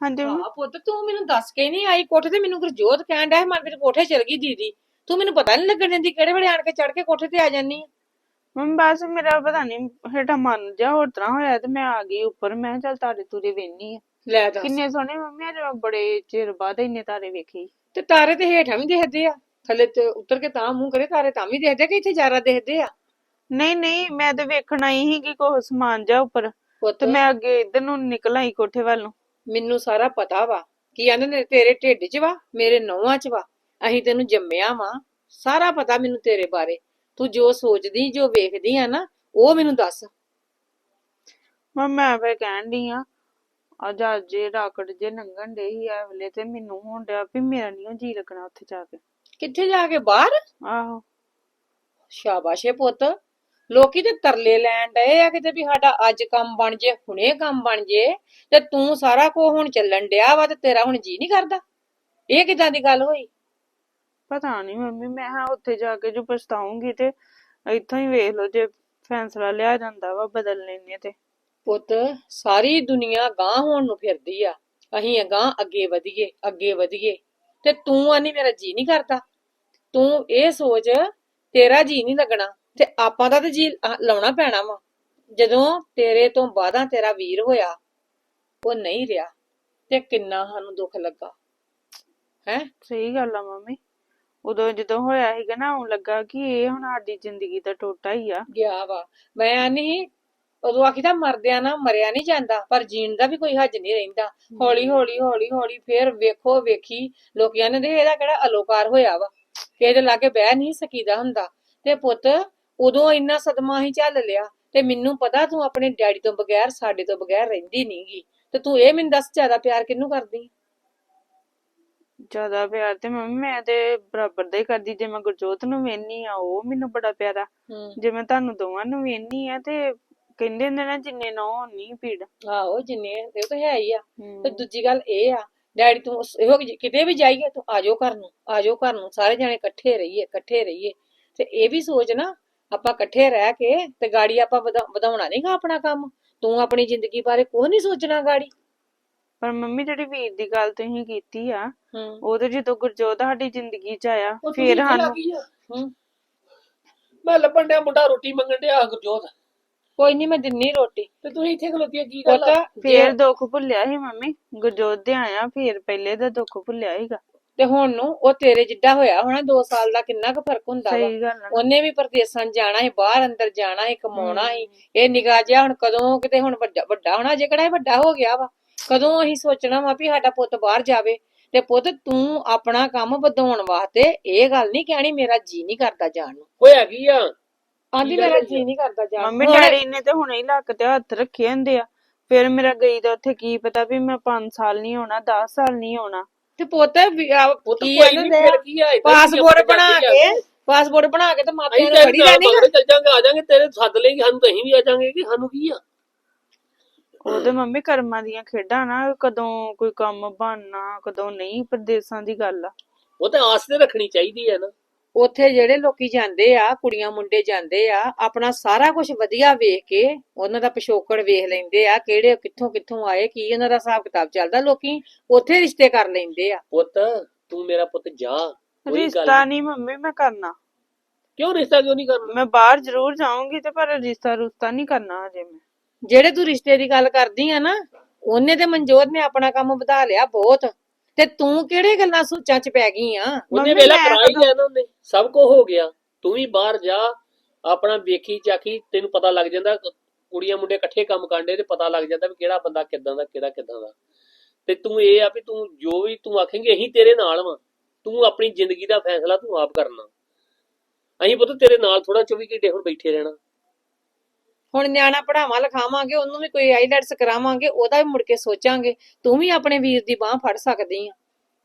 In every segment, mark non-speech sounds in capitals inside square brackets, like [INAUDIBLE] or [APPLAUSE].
ਹਾਂਜੀ ਮੰਮੀ। ਹਾਂ ਪੁੱਤ ਤੂੰ ਮੈਨੂੰ ਦੱਸ ਕੇ ਨਹੀਂ ਆਈ? ਕੋਠੇ ਤੇ ਮੈਨੂੰ ਗੁਰਜੋਤ ਕਹਿਣ ਡਿਆ ਸੀ, ਮਨਪ੍ਰੀਤ ਕੋਠੇ ਚਲ ਗਈ ਦੀਦੀ। ਤੂੰ ਮੈਨੂੰ ਪਤਾ ਨਹੀਂ ਲੱਗਣ ਦਿੰਦੀ ਕਿਹੜੇ ਵੇਲੇ ਆਣ ਕੇ ਚੜ ਕੇ ਕੋਠੇ ਤੇ ਆ ਜਾਨੀ ਆਂ। ਮੰਮੀ ਬਸ ਮੇਰਾ ਪਤਾ ਨਹੀਂ ਹੇਠਾਂ ਮਨ ਜਾ ਹੋਰ ਤਰ੍ਹਾਂ ਹੋਇਆ ਤੇ ਮੈਂ ਆ ਗਈ ਉੱਪਰ। ਮੈਂ ਕਿਹਾ ਚੱਲ ਤਾਰੇ ਤੂਰੇ ਵੇਖਨੀ ਆ। ਲੈ ਦੱਸ। ਕਿੰਨੇ ਸੋਹਣੇ ਮੰਮੀ ਅੱਜ ਮੈਂ ਬੜੇ ਚਿਰ ਬਾਅਦ ਇੰਨੇ ਤਾਰੇ ਵੇਖੇ। ਤੇ ਤਾਰੇ ਤੇ ਹੇਠਾਂ ਵੀ ਦਿਖਦੇ ਆ? ਥੱਲੇ ਤੇ ਉੱਤਰ ਕੇ ਤਾਂ ਮੂੰਹ ਕਰੇ ਤਾਰੇ ਤਾਂ ਵੀ ਦਿਖਦੇ ਕਿ ਇੱਥੇ ਜ਼ਿਆਦਾ ਦਿਖਦੇ ਆ? ਨਹੀਂ ਨਹੀਂ ਮੈਂ ਤੇ ਵੇਖਣ ਸੀ ਕਿ ਕੋਈ ਸਮਾਨ ਜਾ ਉੱਪਰ। ਪੁੱਤ। ਤੇ ਮੈਂ ਅੱਗੇ ਇੱਧਰ ਨੂੰ ਨਿਕਲ ਆਈ ਕੋਠੇ ਵੱਲ ਨੂੰ। ਮੈਨੂੰ ਸਾਰਾ ਪਤਾ ਵਾ ਕੀ ਕਹਿੰਦੇ ਨੇ ਤੇਰੇ ਢਿੱਡ 'ਚ ਵਾ ਮੇਰੇ ਨੌਹਾਂ 'ਚ ਵਾ। ਅਸੀਂ ਤੈਨੂੰ ਜੰਮਿਆ ਵਾ। ਸਾਰਾ ਪਤਾ ਮੈਨੂੰ ਤੇਰੇ ਬਾਰੇ। ਤੂੰ ਜੋ ਸੋਚਦੀ ਜੋ ਵੇਖਦੀ ਆ ਨਾ ਉਹ ਮੈਨੂੰ ਦੱਸ। ਮੈਂ ਮੈਂ ਫੇ ਕਹਿਣ ਡਈ ਆ ਅੱਜ ਜੇ ਰਾਕਟ ਜੇ ਲੰਘਣ ਡੇ ਸੀ ਆ ਵੇਲੇ ਤੇ ਮੈਨੂੰ ਹੋਣ ਡਿਆ ਵੀ ਮੇਰਾ ਨਹੀਂ ਜੀ ਲੱਗਣਾ ਉੱਥੇ ਜਾ ਕੇ। ਕਿੱਥੇ ਜਾ ਕੇ? ਬਾਹਰ? ਆਹੋ। ਸ਼ਾਬਾਸ਼ੇ ਪੁੱਤ। ਲੋਕੀ ਤੇ ਤਰਲੇ ਲੈਣ ਡਏ ਆ ਕਿਤੇ ਵੀ ਸਾਡਾ ਅੱਜ ਕੰਮ ਬਣ ਜੇ ਹੁਣੇ ਕੰਮ ਬਣ ਜੇ ਤੇ ਤੂੰ ਸਾਰਾ ਕੋ ਹੁਣ ਚੱਲਣ ਡਿਆ ਵਾ ਤੇ ਤੇਰਾ ਹੁਣ ਜੀ ਨਹੀਂ ਕਰਦਾ। ਇਹ ਕਿਦਾਂ ਦੀ ਗੱਲ ਹੋਈ? ਪਤਾ ਨਹੀਂ ਮੰਮੀ ਮੈਂ ਹਾਂ ਉੱਥੇ ਜਾ ਕੇ ਜੋ ਪਛਤਾਉਂਗੀ ਤੇ ਇੱਥੋਂ ਹੀ ਵੇਖ ਲਓ ਜੇ ਫੈਸਲਾ ਲਿਆ ਜਾਂਦਾ ਵਾ ਬਦਲ ਲੈਣੇ ਤੇ। ਪੁੱਤ ਸਾਰੀ ਦੁਨੀਆ ਗਾਂ ਹੋਣ ਨੂੰ ਫਿਰਦੀ ਆ। ਅਸੀਂ ਅਗਾਂਹ ਅੱਗੇ ਵਧੀਏ ਅੱਗੇ ਵਧੀਏ। ਤੇ ਤੂੰ ਆਨੀ ਮੇਰਾ ਜੀ ਨਹੀਂ ਕਰਦਾ। ਤੂੰ ਇਹ ਸੋਚ ਤੇਰਾ ਜੀ ਨਹੀਂ ਲੱਗਣਾ। ਤੇ ਆਪਾਂ ਦਾ ਤੇ ਜੀ ਲਾਉਣਾ ਪੈਣਾ ਵਾ। ਜਦੋਂ ਤੇਰੇ ਤੋਂ ਬਾਅਦਾਂ ਤੇਰਾ ਵੀਰ ਹੋਇਆ ਉਹ ਨਹੀਂ ਰਿਹਾ ਤੇ ਕਿੰਨਾ ਸਾਨੂੰ ਦੁੱਖ ਲੱਗਾ। ਹੈ? ਸਹੀ ਗੱਲ ਆ ਮੰਮੀ। ਉਦੋਂ ਜਦੋਂ ਹੋਇਆ ਸੀਗਾ ਨਾ ਉਹ ਲੱਗਾ ਕਿ ਇਹ ਹੁਣ ਸਾਡੀ ਜ਼ਿੰਦਗੀ ਦਾ ਟੋਟਾ ਹੀ ਆ। ਗਿਆ ਵਾ। ਮੈਂ ਨਹੀਂ ਉਦੋਂ ਆਖੀਦਾ ਮਰਦਿਆਂ ਨਾ ਮਰਿਆ ਨਹੀਂ ਜਾਂਦਾ ਪਰ ਜੀਣ ਦਾ ਵੀ ਕੋਈ ਹੱਜ ਨਹੀਂ ਰਹਿੰਦਾ। ਹੌਲੀ ਹੌਲੀ ਹੌਲੀ ਹੌਲੀ ਫੇਰ ਵੇਖੋ ਵੇਖੀ ਲੋਕੀਆਂ ਨੇ ਦੇ ਇਹਦਾ ਕਿਹੜਾ ਅਲੋਕਾਰ ਹੋਇਆ ਵਾ। ਕਿਸੇ ਦੇ ਲਾਗੇ ਬਹਿ ਨਹੀਂ ਸਕੀਦਾ ਹੁੰਦਾ। ਤੇ ਪੁੱਤ ਉਦੋਂ ਇੰਨਾ ਸਦਮਾ ਹੀ ਝੱਲ ਲਿਆ ਤੇ ਮੈਨੂੰ ਪਤਾ ਤੂੰ ਆਪਣੇ ਡੈਡੀ ਤੋਂ ਬਗੈਰ ਸਾਡੇ ਤੋਂ ਬਗੈਰ ਰਹਿੰਦੀ ਨਹੀਂਗੀ। ਤੇ ਤੂੰ ਇਹ ਮੈਨੂੰ ਦੱਸ ਜ਼ਿਆਦਾ ਪਿਆਰ ਕਿਹਨੂੰ ਕਰਦੀ? ਜ਼ਿਆਦਾ ਪਿਆਰ ਤੇ ਮੰਮੀ ਮੈਂ ਤੇ ਬਰਾਬਰ ਦਾ ਹੀ ਕਰਦੀ। ਜੇ ਮੈਂ ਗੁਰਜੋਤ ਨੂੰ ਵੇਖਨੀ ਆ ਉਹ ਮੈਨੂੰ ਬੜਾ ਪਿਆਰਾ। ਹੂੰ। ਜੇ ਮੈਂ ਤੁਹਾਨੂੰ ਦੋਵਾਂ ਨੂੰ ਵੇਖਨੀ ਆ ਤੇ ਕਹਿੰਦੇ ਹੁੰਦੇ ਨਾ ਜਿੰਨੇ ਨੌ ਨਹੀਂ ਪੀੜ ਆਹੋ ਜਿੰਨੇ ਇਹ ਤਾਂ ਹੈ ਹੀ ਆ। ਤੇ ਦੂਜੀ ਗੱਲ ਇਹ ਆ ਡੈਡੀ ਤੂੰ ਉਸ- ਇਹੋ ਕਿ ਕਿਤੇ ਵੀ ਜਾਈਏ ਤੂੰ ਆਜੋ ਘਰ ਨੂੰ ਆਜੋ ਘਰ ਨੂੰ ਸਾਰੇ ਜਾਣੇ ਇਕੱਠੇ ਰਹੀਏ ਇਕੱਠੇ ਰਹੀਏ। ਤੇ ਇਹ ਵੀ ਸੋਚ ਨਾ ਆਪਾਂ ਇਕੱਠੇ ਰਹਿ ਕੇ ਤੇ ਗਾੜੀ ਆਪਾਂ ਵਧਾ- ਵਧਾਉਣਾ ਨਹੀਂਗਾ ਆਪਣਾ ਕੰਮ। ਤੂੰ ਆਪਣੀ ਜ਼ਿੰਦਗੀ ਬਾਰੇ ਕੁਝ ਨਹੀਂ ਸੋਚਣਾ ਗਾੜੀ। ਪਰ ਮੰਮੀ ਜਿਹੜੀ ਵੀਰ ਦੀ ਗੱਲ ਤੁਸੀਂ ਕੀਤੀ ਆ ਹੂੰ। ਉਹ ਤੇ ਜਦੋਂ ਗੁਰਜੋਤ ਸਾਡੀ ਜ਼ਿੰਦਗੀ ਚ ਆਇਆ ਫਿਰ ਸਾਨੂੰ ਹੂੰ। ਮੈਂ ਲੱਭਣ ਡਿਆ ਮੁੰਡਾ ਰੋਟੀ ਮੰਗਣ ਡਿਆ ਗੁਰਜੋਤ। ਕੋਈ ਨਹੀਂ ਮੈਂ ਦਿੰਨੀ ਰੋਟੀ। ਤੇ ਤੁਸੀਂ ਇੱਥੇ ਖਲੋਤੀਆਂ ਕੀ ਗੱਲ ਆ? ਪੁੱਤ ਫੇਰ ਦੁੱਖ ਭੁੱਲਿਆ ਸੀ ਮੰਮੀ। ਗੁਰਜੋਤ ਦੇ ਆਇਆ ਫੇਰ ਪਹਿਲੇ ਦਾ ਦੁੱਖ ਭੁੱਲਿਆ ਸੀਗਾ। ਤੇ ਹੁਣ ਨੂੰ ਉਹ ਤੇਰੇ ਜਿੱਡਾ ਹੋਇਆ ਹੋਣਾ 2 ਸਾਲ ਦਾ ਕਿੰਨਾ ਕੁ ਫ਼ਰਕ ਹੁੰਦਾ ਵਾ। ਸਹੀ ਗੱਲ ਆ। ਉਹਨੇ ਵੀ ਪਰਦੇਸਾਂ 'ਚ ਜਾਣਾ ਹੈ ਬਾਹਰ ਅੰਦਰ ਜਾਣਾ ਹੈ ਕਮਾਉਣਾ ਹੈ। ਇਹ ਨਿਗਾਹ ਜਿਹਾ ਹੁਣ ਕਦੋਂ ਕਿਤੇ ਹੁਣ ਵੱਡਾ ਵੱਡਾ ਹੋਣਾ ਜੇ ਕਿਹੜਾ ਇਹ ਵੱਡਾ ਹੋ ਗਿਆ ਵਾ। ਕਦੋਂ ਅਸੀਂ ਸੋਚਣਾ ਵਾ ਵੀ ਸਾਡਾ ਪੁੱਤ ਬਾਹਰ ਜਾਵੇ। ਤੇ ਪੁੱਤ ਤੂੰ ਆਪਣਾ ਕੰਮ ਵਧਾਉਣ ਵਾਸਤੇ ਇਹ ਗੱਲ ਨਹੀਂ ਕਹਿਣੀ ਮੇਰਾ ਜੀ ਨਹੀਂ ਕਰਦਾ ਜਾਣ ਨੂੰ। ਹੋਇਆ ਕੀ ਆ? ਆਂਦੀ ਮੇਰਾ ਜੀ ਨਹੀਂ ਕਰਦਾ ਜਾਣ ਮੰਮੀ ਨੂੰ। ਡੈਡੀ ਨੇ ਤੇ ਹੁਣੇ ਹੀ ਲੱਕ ਤੇ ਹੱਥ ਰੱਖੇ ਹੁੰਦੇ ਆ। ਫਿਰ ਮੇਰਾ ਗਈ ਦਾ ਉੱਥੇ ਕੀ ਪਤਾ ਵੀ ਮੈਂ 5 ਸਾਲ ਨਹੀਂ ਹੋਣਾ 10 ਸਾਲ ਨਹੀਂ ਹੋਣਾ। ਤੇ ਪੁੱਤ ਵੀ ਆ ਪੁੱਤ ਕੀ ਕੋਈ ਨਹੀਂ ਆ, ਫਿਰ ਕੀ ਆ ਹੀ ਪਾਸਪੋਰਟ ਬਣਾ ਕੇ ਪਾਸਪੋਰਟ ਬਣਾ ਕੇ ਤੇ ਮਾਪਿਆਂ ਨੂੰ ਫੜੀ ਲੈਣੀ ਮਗਰ ਚੱਲ ਜਾਂਗੇ ਆ ਜਾਾਂਗੇ ਤੇਰੇ ਸੱਦ ਲੇਗੀ ਸਾਨੂੰ ਤਾਂ ਅਸੀਂ ਵੀ ਆ ਜਾਾਂਗੇ ਕਿ ਸਾਨੂੰ ਕੀ ਆ? ਉਹਦੇ ਮੰਮੀ ਕਰਮਾਂ ਦੀਆਂ ਖੇਡਾਂ ਨਾ ਕਦੋਂ ਕੋਈ ਕੰਮ ਬਣਨਾ ਕਦੋਂ ਨਹੀਂ ਪਰਦੇਸਾਂ ਦੀ ਗੱਲ ਆ। ਉਹ ਤਾਂ ਆਸ ਤੇ ਰੱਖਣੀ ਚਾਹੀਦੀ ਹੈ ਨਾ। ਉੱਥੇ ਜਿਹੜੇ ਲੋਕੀ ਜਾਂਦੇ ਆ ਕੁੜੀਆਂ ਮੁੰਡੇ ਜਾਂਦੇ ਆ ਆਪਣਾ ਸਾਰਾ ਕੁਝ ਵਧੀਆ ਵੇਖ ਕੇ ਉਹਨਾਂ ਦਾ ਪਿਛੋਕੜ ਵੇਖ ਲੈਂਦੇ ਆ ਕਿਹੜੇ ਕਿੱਥੋਂ ਕਿੱਥੋਂ ਆਏ ਕੀ ਉਹਨਾਂ ਦਾ ਹਿਸਾਬ ਕਿਤਾਬ ਚੱਲਦਾ ਲੋਕੀ ਉੱਥੇ ਰਿਸ਼ਤੇ ਕਰ ਲੈਂਦੇ ਆ। ਪੁੱਤ ਤੂੰ ਮੇਰਾ ਪੁੱਤ ਜਾ ਕੋਈ ਗੱਲ ਰਿਸ਼ਤਾ ਨਹੀਂ ਮੰਮੀ ਮੈਂ ਕਰਨਾ। ਕਿਉਂ ਰਿਸ਼ਤਾ ਕਿਉਂ ਨਹੀਂ ਕਰਨਾ? ਮੈਂ ਬਾਹਰ ਜ਼ਰੂਰ ਜਾਊਂਗੀ ਤੇ ਪਰ ਰਿਸ਼ਤਾ ਰੁਸ਼ਤਾ ਨਹੀਂ ਕਰਨਾ ਹਜੇ ਮੈਂ। ਜਿਹੜੇ ਤੂੰ ਰਿਸ਼ਤੇ ਦੀ ਗੱਲ ਕਰਦੀ ਆ ਨਾ ਉਹਨੇ ਤੇ ਮਨਜੋਤ ਨੇ ਆਪਣਾ ਕੰਮ ਵਧਾ ਲਿਆ ਬਹੁਤ। ਤੇ ਤੂੰ ਕਿਹੜੇ ਗੱਲਾਂ ਸੋਚਾਂ 'ਚ ਪੈ ਗਈ ਆ? ਉਹਨੇ ਵੇਲਾ ਮੈਂ ਕਰਾ ਹੀ ਲਿਆ ਨਾ ਉਹਨੇ। ਸਭ ਕੁਝ ਹੋ ਗਿਆ। ਤੂੰ ਵੀ ਬਾਹਰ ਜਾ ਆਪਣਾ ਵੇਖੀ ਚਾਖੀ ਤੈਨੂੰ ਪਤਾ ਲੱਗ ਜਾਂਦਾ ਕੁੜੀਆਂ ਮੁੰਡੇ ਇਕੱਠੇ ਕੰਮ ਕਰਦੇ ਤੇ ਪਤਾ ਲੱਗ ਜਾਂਦਾ ਵੀ ਕਿਹੜਾ ਬੰਦਾ ਕਿੱਦਾਂ ਦਾ ਕਿਹੜਾ ਕਿੱਦਾਂ ਦਾ। ਤੇ ਤੂੰ ਇਹ ਆ ਵੀ ਤੂੰ ਜੋ ਵੀ ਤੂੰ ਆਖੇਂਗੇ ਅਸੀਂ ਤੇਰੇ ਨਾਲ ਵਾਂ। ਤੂੰ ਆਪਣੀ ਜ਼ਿੰਦਗੀ ਦਾ ਫੈਸਲਾ ਤੂੰ ਆਪ ਕਰਨਾ। ਅਸੀਂ ਪੁੱਤ ਤੇਰੇ ਨਾਲ ਥੋੜਾ 24 ਘੰਟੇ ਹੁਣ ਬੈਠੇ ਰਹਿਣਾ। ਹੁਣ ਨਿਆਣਾ ਪੜਾਵਾਂ ਲਿਖਾਵਾਂਗੇ ਉਹਨੂੰ ਵੀ ਕੋਈ ਆਈਲੈਟਸ ਕਰਾਵਾਂਗੇ ਉਹਦਾ ਵੀ ਮੁੜ ਕੇ ਸੋਚਾਂਗੇ ਤੂੰ ਵੀ ਆਪਣੇ ਵੀਰ ਦੀ ਬਾਹ ਫੜ ਸਕਦੀ ਆ।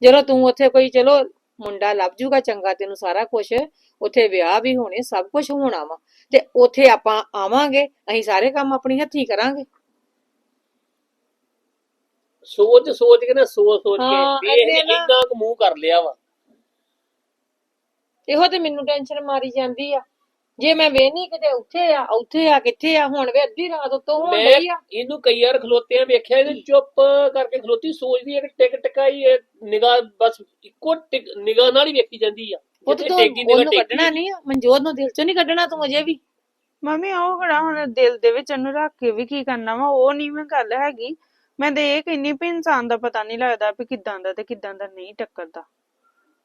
ਜਦੋਂ ਤੂੰ ਉੱਥੇ ਕੋਈ ਚਲੋ ਮੁੰਡਾ ਲੱਭ ਜੂਗਾ ਚੰਗਾ ਤੈਨੂੰ ਸਾਰਾ ਕੁਝ ਉੱਥੇ ਵਿਆਹ ਵੀ ਹੋਣੇ ਸਭ ਕੁਝ ਹੋਣਾ ਵਾ। ਤੇ ਉੱਥੇ ਆਪਾਂ ਆਵਾਂਗੇ ਅਸੀਂ ਸਾਰੇ ਕੰਮ ਆਪਣੀ ਹੱਥੀਂ ਕਰਾਂਗੇ। ਸੋਚ ਸੋਚ ਕੇ ਨਾ ਸੋਚ ਸੋਚ ਹਾਂ, ਕੇ ਵੇਖ ਇਹਨੇ ਨਾ- ਇੰਨਾ ਕੁ ਮੂੰਹ ਕਰ ਲਿਆ ਵਾ। ਇਹੋ ਤੇ ਮੈਨੂੰ ਟੈਨਸ਼ਨ ਮਾਰੀ ਜਾਂਦੀ ਆ। ਜੇ ਮੈਂ ਵੇਹਨੀ ਕਿਤੇ ਉੱਥੇ ਆ ਉੱਥੇ ਆ ਕਿੱਥੇ ਆ ਹੁਣ ਵੇ ਅੱਧੀ ਰਾਤ ਉੱਤੋਂ ਹੋਣ ਮੈਂ ਡਈ ਆ। ਇਹਨੂੰ ਕਈ ਵਾਰ ਖਲੋਤਿਆਂ ਵੇਖਿਆ ਇਹਨੇ ਚੁੱਪ ਕਰਕੇ ਖਲੋਤੀ ਸੋਚਦੀ ਹੈ ਕਿ ਟਿਕ ਟਿਕਾਈ ਨਿਗਾਹ ਬਸ ਇੱਕੋ ਨਿਗਾਹ ਨਾਲ ਹੀ ਵੇਖੀ ਜਾਂਦੀ ਆ। ਉਹ ਤੇ ਜਿੱਥੇ ਤੂੰ ਟੇਕੀ ਨਿਗਾਹ ਉਹਨੂੰ ਟੇਕੀ ਕੱਢਣਾ ਨਹੀਂ ਮਨਜੋਤ ਨੂੰ ਦਿਲ ਚੋਂ ਨਹੀਂ ਕੱਢਣਾ ਤੂੰ ਅਜੇ ਵੀ? ਮੰਮੀ ਉਹ ਖੜਾ ਹੁਣ ਦਿਲ ਦੇ ਵਿੱਚ ਉਹਨੂੰ ਰੱਖ ਕੇ ਵੀ ਕੀ ਕਰਨਾ ਵਾ ਉਹ ਨਹੀਂ ਮੈਂ ਗੱਲ ਹੈਗੀ। ਮੈਂ ਤੇ ਇਹ ਕਹਿੰਨੀ ਵੀ ਇਨਸਾਨ ਦਾ ਪਤਾ ਨਹੀਂ ਲੱਗਦਾ ਵੀ ਕਿਦਾਂ ਦਾ ਤੇ ਕਿਦਾਂ ਦਾ ਨਹੀਂ ਟੱਕਰਦਾ।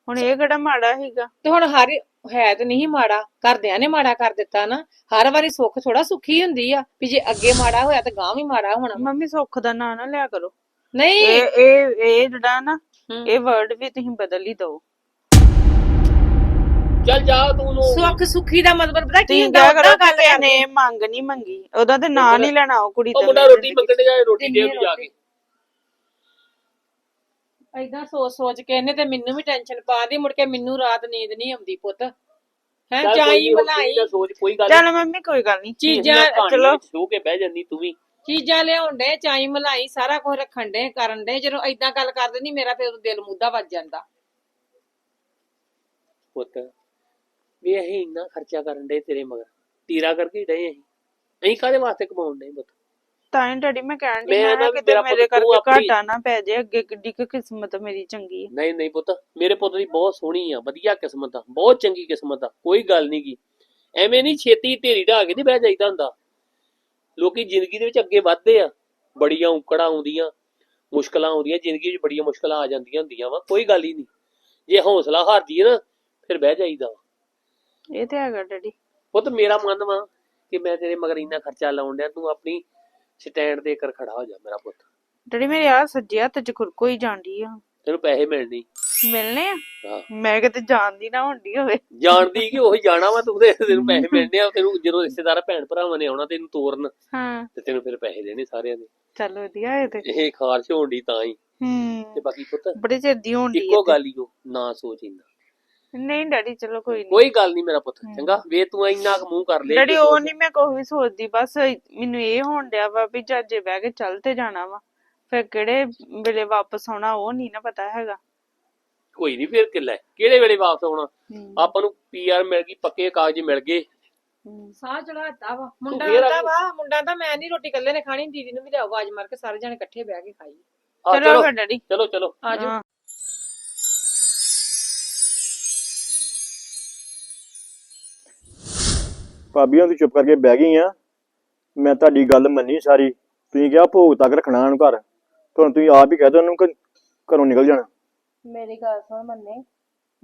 ਹੁਣ ਇਹ ਕਿਹੜਾ ਮਾੜਾ ਹੈਗਾ ਤੇ ਹੁਣ ਹਰ ਹੈ ਤੇ ਨਹੀਂ ਮਾੜਾ ਘਰਦਿਆਂ ਨੇ ਮਾੜਾ ਕਰ ਦਿੱਤਾ ਨਾ ਹਰ ਵਾਰੀ ਸੁੱਖ ਥੋੜਾ ਸੁੱਖੀ ਹੁੰਦੀ ਆ ਵੀ ਜੇ ਅੱਗੇ ਮਾੜਾ ਹੋਇਆ ਤਾਂ ਗਾਂ ਵੀ ਮਾੜਾ ਹੋਣਾ ਮੰਮੀ ਸੁੱਖ ਦਾ ਨਾਂ ਨਾ ਲਿਆ ਕਰੋ। ਨਹੀਂ। ਇਹ ਇਹ ਇਹ ਜਿਹੜਾ ਨਾ ਹਮ। ਇਹ ਵਰਡ ਵੀ ਤੁਸੀਂ ਬਦਲ ਹੀ ਦਿਓ ਚੱਲ ਜਾ ਤੂੰ ਨੂੰ। ਸੁੱਖ ਸੁੱਖੀ ਦਾ ਮਤਲਬ ਪਤਾ ਕੀ ਤੁਸੀਂ ਹੁੰਦਾ ਉਹਦਾ ਕਰੋ ਗੱਲ ਕਿ ਕਰਨੀ। ਨੇ ਮੰਗ ਨਹੀਂ ਮੰਗੀ। ਉਹਦਾ ਤੇ ਨਾਂ ਨਹੀਂ ਲੈਣਾ ਉਹ ਕੁੜੀ ਉਹ ਮੁੰਡਾ ਰੋਟੀ ਮੰਗਣ ਜਾਏ ਰੋਟੀ ਦੇ ਉਹਨੂੰ ਜਾ ਕੇ। ਏਦਾਂ ਸੋਚ ਸੋਚ ਕੇ ਇਹਨੇ ਤੇ ਮੈਨੂੰ ਵੀ ਟੈਨਸ਼ਨ ਪਾ ਦੀ ਮੁੜ ਕੇ ਮੈਨੂੰ ਰਾਤ ਨੀਂਦ ਨਹੀਂ ਆਉਂਦੀ ਪੁੱਤ। ਹੈ ਚੱਲ ਕੋਈ ਚਾਈ ਨੀ, ਹੁਣ ਮਲਾਈ ਤੂੰ ਤਾਂ ਸੋਚ ਕੋਈ ਗੱਲ ਚੱਲ ਮੰਮੀ ਕੋਈ ਗੱਲ ਨਹੀਂ ਚੀਜ਼ਾਂ ਚਲੋ ਚਲੋ। ਸੋ ਕੇ ਬਹਿ ਜਾਂਦੀ ਤੂੰ ਵੀ। ਚੀਜ਼ਾਂ ਲਿਆਉਣ ਦੇ ਚਾਈ ਮਲਾਈ ਸਾਰਾ ਕੁਝ ਰੱਖਣ ਦੇ ਕਰਨ ਦੇ ਜਦੋਂ ਏਦਾਂ ਗੱਲ ਕਰ ਦਿੰਦੀ ਮੇਰਾ ਫਿਰ ਦਿਲ ਮੁੱਦਾ ਵੱਜ ਜਾਂਦਾ। ਪੁੱਤ ਵੀ ਅਸੀਂ ਇੰਨਾ ਖਰਚਾ ਕਰਨ ਦੇ ਤੇਰੇ ਮਗਰ। ਤੀਰਾ ਕਰਕੇ ਹੀ ਡਏ ਅਸੀਂ। ਅਸੀਂ ਕਾਹਦੇ ਵਾਸਤੇ ਕਮਾਉਣ ਦੇ ਪੁੱਤ? ਤਾਂ ਹੀ ਡੈਡੀ ਮੈਂ ਕਹਿਣ ਦੀ ਮੈਂ ਮੈਂ ਨਾ ਕਿਤੇ ਮੇਰਾ ਮੇਰੇ ਪੁੱਤ ਤੂੰ ਕਰਕੇ ਆਪਣੀ- ਘਾਟਾ ਨਾ ਪੈ ਜਾਏ ਅੱਗੇ ਕਿੱਡੀ ਕੁ ਕਿਸਮਤ ਮੇਰੀ ਚੰਗੀ ਹੈ ਨਹੀਂ ਨਹੀਂ ਪੁੱਤ ਮੇਰੇ ਪੁੱਤ ਦੀ ਬਹੁਤ ਸੋਹਣੀ ਆ ਵਧੀਆ ਕਿਸਮਤ ਆ ਬਹੁਤ ਚੰਗੀ ਕਿਸਮਤ ਆ ਕੋਈ ਗੱਲ ਨਹੀਂ ਗੀ। ਐਵੇਂ ਨਹੀਂ ਛੇਤੀ ਢੇਰੀ ਢਾ ਕੇ ਨਹੀਂ ਬਹਿ ਜਾਈਦਾ ਹੁੰਦਾ। ਲੋਕੀ ਜ਼ਿੰਦਗੀ ਦੇ ਵਿੱਚ ਅੱਗੇ ਵੱਧਦੇ ਆ ਬੜੀਆਂ ਔਕੜਾਂ ਆਉਂਦੀਆਂ ਮੁਸ਼ਕਲਾਂ ਆਉਂਦੀਆਂ ਜ਼ਿੰਦਗੀ ਵਿੱਚ ਬੜੀਆਂ ਮੁਸ਼ਕਲਾਂ ਆ ਜਾਂਦੀਆਂ ਹੁੰਦੀਆਂ ਵਾ ਕੋਈ ਗੱਲ ਹੀ ਨਹੀਂ ਜੇ ਹੌਸਲਾ ਹਾਰ ਜੀਏ ਨਾ ਫਿਰ ਬਹਿ ਜਾਈਦਾ ਵਾ। ਇਹ ਤੇ ਹੈਗਾ ਡੈਡੀ। ਪੁੱਤ ਮੇਰਾ ਮਨ ਵਾ ਕਿ ਮੈਂ ਤੇਰੇ ਮਗਰ ਇੰਨਾ ਖਰਚਾ ਲਾਉਣ ਡਿਆ ਤੂੰ ਆਪਣੀ ਸਟੈਂਡ ਦੇ ਕਰ ਖੜਾ ਹੋ ਜਾ ਮੇਰਾ ਪੁੱਤ। ਡੈਡੀ ਮੇਰੇ ਆ ਸੱਜੇ ਹੱਥ 'ਚ ਖੁਰਕੋ ਹੀ ਜਾਂਦੀ ਆ। ਤੈਨੂੰ ਪੈਸੇ ਮਿਲਣੀ। ਮਿਲਨੇ ਆ? ਹਾਂ। ਮੈਂ ਕਿਤੇ ਜਾਣਦੀ ਨਾ ਹੁੰਦੀ ਹੋਵੇ। ਜਾਣਦੀ ਕਿ ਉਹੀ ਜਾਣਾ ਵਾ ਤੂੰ ਤੇ? ਤੈਨੂੰ ਪੈਸੇ [LAUGHS] ਮਿਲਣੇ ਆ ਤੈਨੂੰ ਜਦੋਂ ਰਿਸ਼ਤੇਦਾਰ ਭੈਣ ਭਰਾਵਾਂ ਨੇ ਆਉਣਾ ਤੈਨੂੰ ਤੋਰਨ ਹਾਂ। ਤੇ ਤੈਨੂੰ ਫਿਰ ਪੈਸੇ ਦੇਣੇ ਸਾਰਿਆਂ ਦੇ। ਚੱਲ ਵਧੀਆ ਇਹ ਤੇ। ਇਹ ਖਾਰਸ਼ ਹੋਣ ਦੀ ਤਾਂ ਹੀ। ਤੇ ਹੂੰ ਬਾਕੀ ਪੁੱਤ ਬੜੇ ਚਿਰ ਦੀ ਹੁੰਦੀ ਇੱਕੋ ਗੱਲ ਹੀ ਉਹ ਨਾ ਸੋਚ ਇੰਨਾ। ਨਹੀਂ ਡੈਡੀ ਚਲੋ ਕੋਈ ਨਹੀਂ ਕੋਈ ਗੱਲ ਨਹੀਂ ਮੇਰਾ ਪੁੱਤ ਚੰਗਾ? ਵੇ ਤੂੰ ਇੰਨਾ ਕੁ ਮੂੰਹ ਕਰ ਲੈ ਡੈਡੀ ਉਹ ਨਹੀਂ ਮੈਂ ਕੋਈ ਵੀ ਸੋਚਦੀ ਬਸ ਮੈਨੂੰ ਇਹ ਹੋਣ ਡਿਆ ਵਾ ਵੀ ਜੱਜੇ ਬਹਿ ਕੇ ਚੱਲ ਤੇ ਜਾਣਾ ਵਾ। ਫਿਰ ਕਿਹੜੇ ਵੇਲੇ ਵਾਪਸ ਆਉਣਾ ਉਹ ਨਹੀਂ ਨਾ ਪਤਾ ਹੈਗਾ। ਕੋਈ ਨਹੀਂ ਫਿਰ ਕਿੱਲਾ ਕਿਹੜੇ ਵੇਲੇ ਵਾਪਸ ਆਉਣਾ। ਆਪਾਂ ਨੂੰ ਪੀਆਰ ਮਿਲ ਗਈ ਪੱਕੇ ਕਾਗਜ਼ ਮਿਲ ਗਏ। ਸਾਹ ਚੜਾਤਾ ਵਾ ਮੁੰਡਾ ਆਂਦਾ ਵਾ ਮੁੰਡਾ ਤਾਂ ਮੈਂ ਨਹੀਂ ਰੋਟੀ ਇਕੱਲੇ ਨੇ ਖਾਣੀ ਦੀਦੀ ਨੂੰ ਵੀ ਲਿਆਓ ਆਵਾਜ਼ ਮਾਰ ਕੇ ਸਾਰੇ ਜਣੇ ਇਕੱਠੇ ਬਹਿ ਕੇ ਖਾਈਏ। ਆ ਚਲੋ ਫਿਰ ਡੈਡੀ। ਚਲੋ ਚਲੋ। ਆ ਹਾਂ। ਭਾਬੀਆਂ ਤੂੰ ਚੁੱਪ ਕਰਕੇ ਬਹਿ ਗਈ ਆ। ਮੈਂ ਤੁਹਾਡੀ ਗੱਲ ਮੰਨੀ ਸਾਰੀ। ਤੁਸੀਂ ਕਿਹਾ ਭੋਗ ਤੱਕ ਰੱਖਣਾ ਉਹਨੂੰ ਘਰ। ਤੁਹਾਨੂੰ ਤੁਸੀਂ ਆਪ ਹੀ ਕਹਿ ਦੋ ਉਹਨੂੰ ਕਿ ਘਰੋਂ ਨਿਕਲ ਜਾਣਾ। ਮੇਰੀ ਗੱਲ ਸੁਣ ਮੰਨੇ।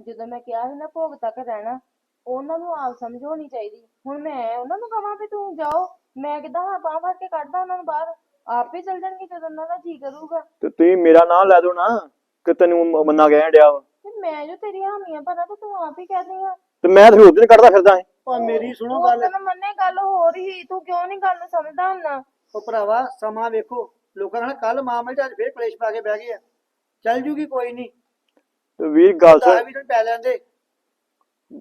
ਜਦੋਂ ਮੈਂ ਕਿਹਾ ਸੀ ਨਾ ਭੋਗ ਤੱਕ ਰਹਿਣਾ ਉਹਨਾਂ ਨੂੰ ਆਪ ਸਮਝ ਹੋਣੀ ਚਾਹੀਦੀ। ਹੁਣ ਮੈਂ ਉਹਨਾਂ ਨੂੰ ਕਹਾਂ ਵੀ ਤੂੰ ਜਾਓ। ਮੈਂ ਕਿੱਦਾਂ ਹਾਂ ਬਾਂਹ ਫੜ ਕੇ ਕੱਢਦਾ ਉਹਨਾਂ ਨੂੰ ਬਾਹਰ। ਆਪ ਹੀ ਚੱਲ ਜਾਣਗੇ ਜਦੋਂ ਉਹਨਾਂ ਦਾ ਜੀ ਕਰੂਗਾ। ਤੇ ਤੁਸੀਂ ਮੇਰਾ ਨਾਂ ਲੈ ਦੋ ਨਾ ਕਿ ਤੈਨੂੰ ਮੰਨਾ ਕਹਿਣ ਡਿਆ ਵਾ। ਤੇ ਮੈਂ ਜੋ ਤੇਰੀ ਹਾਮੀਆਂ ਭਰਾ ਤੇ ਤੂੰ ਆਪ ਹੀ ਕਹਿਦੀ ਆ। ਤੇ ਮੈਂ ਤਾਂ ਫਿਰ ਉਦੋਂ ਕੱਢਦਾ ਫਿਰਦਾ ਸੀ। ਮੇਰੀ ਸੁਣੋ ਉਹ ਗੱਲ। ਤੈਨੂੰ ਮੰਨੇ ਗੱਲ ਹੋ ਰਹੀ ਤੂੰ ਕਿਉਂ ਨਹੀਂ ਗੱਲ ਨੂੰ ਸਮਝਦਾ ਹੁੰਨਾ ਉਹ ਭਰਾਵਾ ਸਮਾਂ ਵੇਖੋ। ਲੋਕਾਂ ਨਾਲ ਕੱਲ ਮਾਮਲੇ ਚ ਅੱਜ ਫੇਰ ਕਲੇਸ਼ ਪਾ ਕੇ ਬਹਿ ਗਏ ਆ। ਚੱਲ ਜੂਗੀ ਕੋਈ ਨਹੀਂ ਤੇ ਵੀਰ ਗੱਲ ਤਾਂ ਸੁਣ। ਵੀ ਪੈ ਲੈਂਦੇ।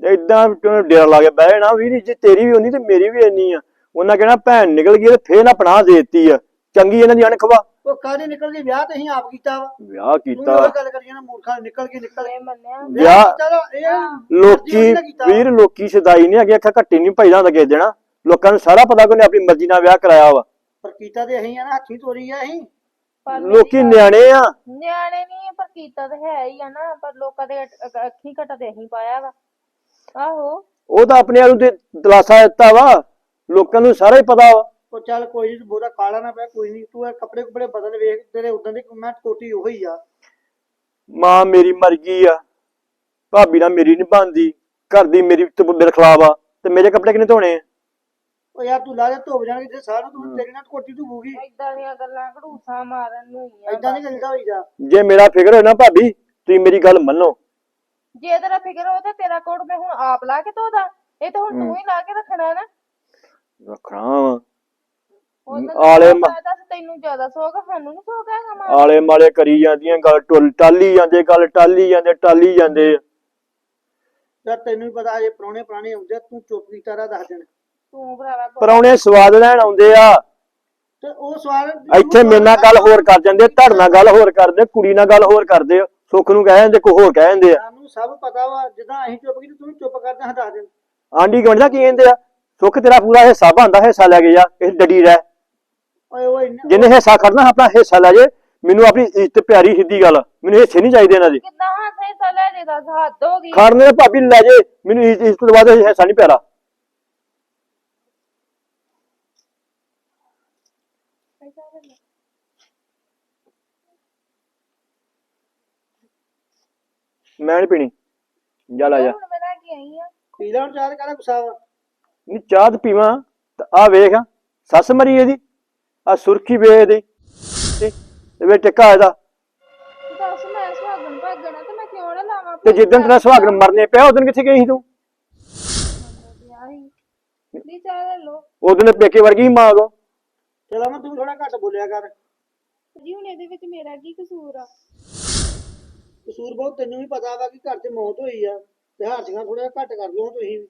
ਏਦਾਂ ਕਿਉਂ ਡੇਰਾ ਲਾ ਕੇ ਬਹਿ ਜਾਣਾ? ਵੀਰ ਜੇ ਤੇਰੀ ਵੀ ਹੁੰਦੀ ਤੇ ਮੇਰੀ ਵੀ ਇੰਨੀ ਆ। ਉਹਨਾਂ ਕਹਿਣਾ ਭੈਣ ਨਿਕਲ ਗਈ ਤੇ ਫੇਰ ਨਾ ਪਨਾਹ ਦੇ ਦਿੱਤੀ ਆ। ਚੰਗੀ ਇਹਨਾਂ ਦੀ ਅਣਖਵਾ। ਉਹ ਕਾਹਦੇ ਨਿਕਲ ਗਈ? ਵਿਆਹ ਤੇ ਅਸੀਂ ਆਪ ਕੀਤਾ ਵਾ। ਵਿਆਹ ਕੀਤਾ। ਉਹ ਗੱਲ ਕਰੀ ਨਾ ਮੂਰਖਾਂ ਨਿਕਲ ਗਈ ਨਿਕਲ ਗਈ। ਮੰਨਿਆ। ਵਿਆਹ ਚਲੋ ਇਹ ਲੋਕੀ। ਵੀਰ ਲੋਕੀ ਸਦਾਈ ਨਹੀਂ ਹੈਗੇ ਅੱਖਾਂ ਘੱਟੀ ਨਹੀਂ ਹੁੰਦਾ ਕਿਸੇ ਦੇਣਾ ਲੋਕਾਂ ਨੂੰ ਸਾਰਾ ਪਤਾ ਕਿ ਉਹਨੇ ਆਪਣੀ ਮਰਜ਼ੀ ਨਾਲ ਵਿਆਹ ਕਰਾਇਆ ਵਾ। ਪਰ ਕੀਤਾ ਤੇ ਅਸੀਂ ਆ ਨਾ ਹੱਥੀਂ ਤੋਰੀ ਆ ਅਸੀਂ। ਲੋਕੀ ਨਿਆਣੇ ਆ। ਨਿਆਣੇ ਨਹੀਂ ਪਰ ਕੀਤਾ ਤਾਂ ਹੈ ਹੀ ਆ ਨਾ। ਪਰ ਲੋਕਾਂ ਦੇ ਅੱਖ- ਘਟਾ ਤੇ ਅਸੀਂ ਪਾਇਆ ਵਾ। ਆਹੋ। ਉਹ ਤਾਂ ਆਪਣੇ ਆਪ ਨੂੰ ਤੇ ਦਲਾਸਾ ਦਿੱਤਾ ਵਾ। ਲੋਕਾਂ ਨੂੰ ਸਾਰਾ ਹੀ ਪਤਾ ਵਾ। ਉਹ ਚੱਲ ਕੋਈ ਨਹੀਂ ਬਹੁਤਾ ਕਾਲਾ ਨਾ ਪਿਆ ਕੋਈ ਨਹੀਂ ਤੂੰ ਇਹ ਕੱਪੜੇ ਕੁਪੜੇ ਬਦਲ ਵੇਖ ਤੇਰੇ ਉਦਾਂ ਦੀ ਮੈਂ ਕੋਟੀ ਉਹੀ ਆ। ਮਾਂ ਮੇਰੀ ਮਰ ਗਈ ਆ। ਭਾਬੀ ਨਾਲ ਮੇਰੀ ਨਹੀਂ ਬਣਦੀ ਘਰ ਦੀ ਮੇਰੀ ਤੇ ਮੇਰੇ ਖਿਲਾਫ ਆ। ਤੇ ਮੇਰੇ ਕੱਪੜੇ ਕਿਨੇ ਧੋਣੇ ਆ? ਉਹ ਯਾਰ ਤੂੰ ਲਾ ਦੇ ਧੋਬ ਜਾਣਗੇ ਤੇ ਸਾਰਾ ਤੂੰ ਤੇਰੀ ਨਾਲ ਕੋਟੀ ਧੂਗੀ ਏਦਾਂ ਦੀਆਂ ਗੱਲਾਂ ਘੜੂਸਾ ਮਾਰਨ ਨੂੰ ਹੀ ਆ ਐਦਾਂ ਨਹੀਂ ਕਰੀਦਾ ਹੋਈਦਾ। ਜੇ ਮੇਰਾ ਫਿਕਰ ਹੋਏ ਨਾ ਭਾਬੀ ਤੁਸੀਂ ਮੇਰੀ ਗੱਲ ਮੰਨੋ। ਜੇ ਤੇਰਾ ਫਿਕਰ ਹੋ ਤੇ ਤੇਰਾ ਕੋਟ ਮੈਂ ਹੁਣ ਆਪ ਲਾ ਕੇ ਧੋਦਾ। ਇਹ ਤਾਂ ਹੁਣ ਤੂੰ ਹੀ ਲਾ ਕੇ ਰੱਖਣਾ ਨਾ। ਰੱਖਣਾ ਆਲੇ ਆਲੇ ਮ- ਦੱਸ ਤੈਨੂੰ ਜ਼ਿਆਦਾ ਸੋਗ ਆ, ਸਾਨੂੰ ਨਹੀਂ ਸੋਗ ਹੈਗਾ ਮਾਂ ਆਲੇ ਮਾਲੇ ਕਰੀ ਜਾਂਦੀਆਂ ਗੱਲ ਟੁੱਲ ਟਾਲੀ ਜਾਂਦੇ ਗੱਲ ਟਾਲੀ ਜਾਂਦੇ ਟਾਲੀ ਜਾਂਦੇ। ਆ। ਯਾਰ ਤੈਨੂੰ ਵੀ ਪਤਾ ਅਜੇ ਪੁਰਾਣੇ ਪੁਰਾਣੇ ਆਉਂਦੇ ਆ, ਤੂੰ ਚੁੱਪ ਕੀਤਾ ਰਾ ਦੱਸ ਦੇਣ। ਤੂੰ ਭਰਾਵਾ ਬਹੁਤ- ਸਵਾਦ ਲੈਣ ਆਉਂਦੇ ਆ। ਤੇ ਉਹ ਸਵਾਲ ਇੱਥੇ ਮੇਰੇ ਨਾਲ ਗੱਲ ਹੋਰ ਕਰ ਜਾਂਦੇ ਧੜ ਨਾਲ ਗੱਲ ਹੋਰ ਕਰਦੇ ਕੁੜੀ ਨਾਲ ਗੱਲ ਹੋਰ ਕਰਦੇ। ਸੁੱਖ ਨੂੰ ਕਹਿ ਜਾਂਦੇ ਕੋ ਹੋਰ ਕਹਿ ਜਾਂਦੇ ਆ। ਸਾਨੂੰ ਸਭ ਪਤਾ ਵਾ ਜਿੱਦਾਂ ਅਸੀਂ ਚੁੱਪ ਕੀਤੀ ਤੂੰ ਵੀ ਚੁੱਪ ਕਰਦੇ ਹਾਂ ਦੱਸ ਦੇਣ। ਆਂਢੀ ਗਵੰਡਾ ਕੀ ਕਹਿੰਦੇ ਆ? ਸੁੱਖ ਤੇਰਾ ਪੂਰਾ ਹਿੱਸਾ ਬਣਦਾ ਹਿੱਸਾ ਲੈ ਕੇ ਜਾ ਇਸ ਡੱਡੀ ਰਹਿ। ਓਏ ਓਏ ਇੰਨਾ- ਜਿੰਨੇ ਹਿੱਸਾ ਖੜਨਾ ਆਪਣਾ ਹਿੱਸਾ ਲੈ ਜੇ ਮੈਨੂੰ ਆਪਣੀ ਇੱਜ਼ਤ ਪਿਆਰੀ ਸਿੱਧੀ ਗੱਲ ਮੈਨੂੰ ਹਿੱਸੇ ਨਹੀਂ ਚਾਹੀਦੇ ਇਹਨਾਂ ਦੇ। ਕਿੱਦਾਂ ਹੱਥ ਹਿੱਸਾ ਲੈ ਜੇ ਦੱਸ ਹੱਦ ਹੋ ਗਈ। ਖਾਣ ਦੇ ਭਾਬੀ ਲੈ ਜੇ ਮੈਨੂੰ ਇੱਜ਼ਤ ਤੋਂ ਬਾਅਦ ਹਿੱਸਾ ਨਹੀਂ ਪਿਆਰਾ। ਮੈਂ ਨਹੀਂ ਪੀਣੀ। ਜਾ ਲੈ ਜਾ। ਹੁਣ ਮੈਂ ਲੈ ਕੇ ਆਈ ਆ। ਪੀ ਲੈਣ ਚਾਹ ਕਾਹਦਾ ਗੁੱਸਾ ਵਾ? ਨਹੀਂ ਚਾਹ ਤੇ ਪੀਵਾਂ ਤਾਂ ਆ ਵੇਖ ਸੱਸ ਮਰੀ ਇਹਦੀ। ਆ ਸੁਰਖੀ ਵੇ ਇਹਦੀ ਤੇ ਵੇ ਟਿੱਕਾ ਇਹਦਾ ਦੱਸ ਮੈਂ ਸੁਹਾਗਣ ਭਾਗਣਾ ਤੇ ਮੈਂ ਕਿਉਂ ਨਾ ਲਾਵਾਂ ਤੇ ਜਿੱਦਣ ਤੇਰਾ ਸੁਹਾਗਣ ਮਰਨੇ ਪਿਆ ਉਦੋਂ ਕਿੱਥੇ ਗਈ ਸੀ ਤੂੰ? ਦੀ ਚਾਹ ਲੈ ਲੋ ਉਦੋਂ ਪੇਕੇ ਵਰਗੀ ਮਾਂ ਕੋ ਚਲਾ ਮੈਂ ਤੂੰ ਥੋੜਾ ਘੱਟ ਬੋਲਿਆ ਕਰ। ਜੀ ਹੁਣ ਇਹਦੇ ਵਿੱਚ ਮੇਰਾ ਕੀ ਕਸੂਰ ਆ? ਕਸੂਰ ਬਹੁਤ ਤੈਨੂੰ ਵੀ ਪਤਾ ਵਾ ਕਿ ਘਰ 'ਚ ਮੌਤ ਹੋਈ ਆ ਤੇ ਹਾਰਸੀਆਂ ਥੋੜਾ ਘੱਟ ਕਰ ਲਓ ਤੁਸੀਂ ਵੀ।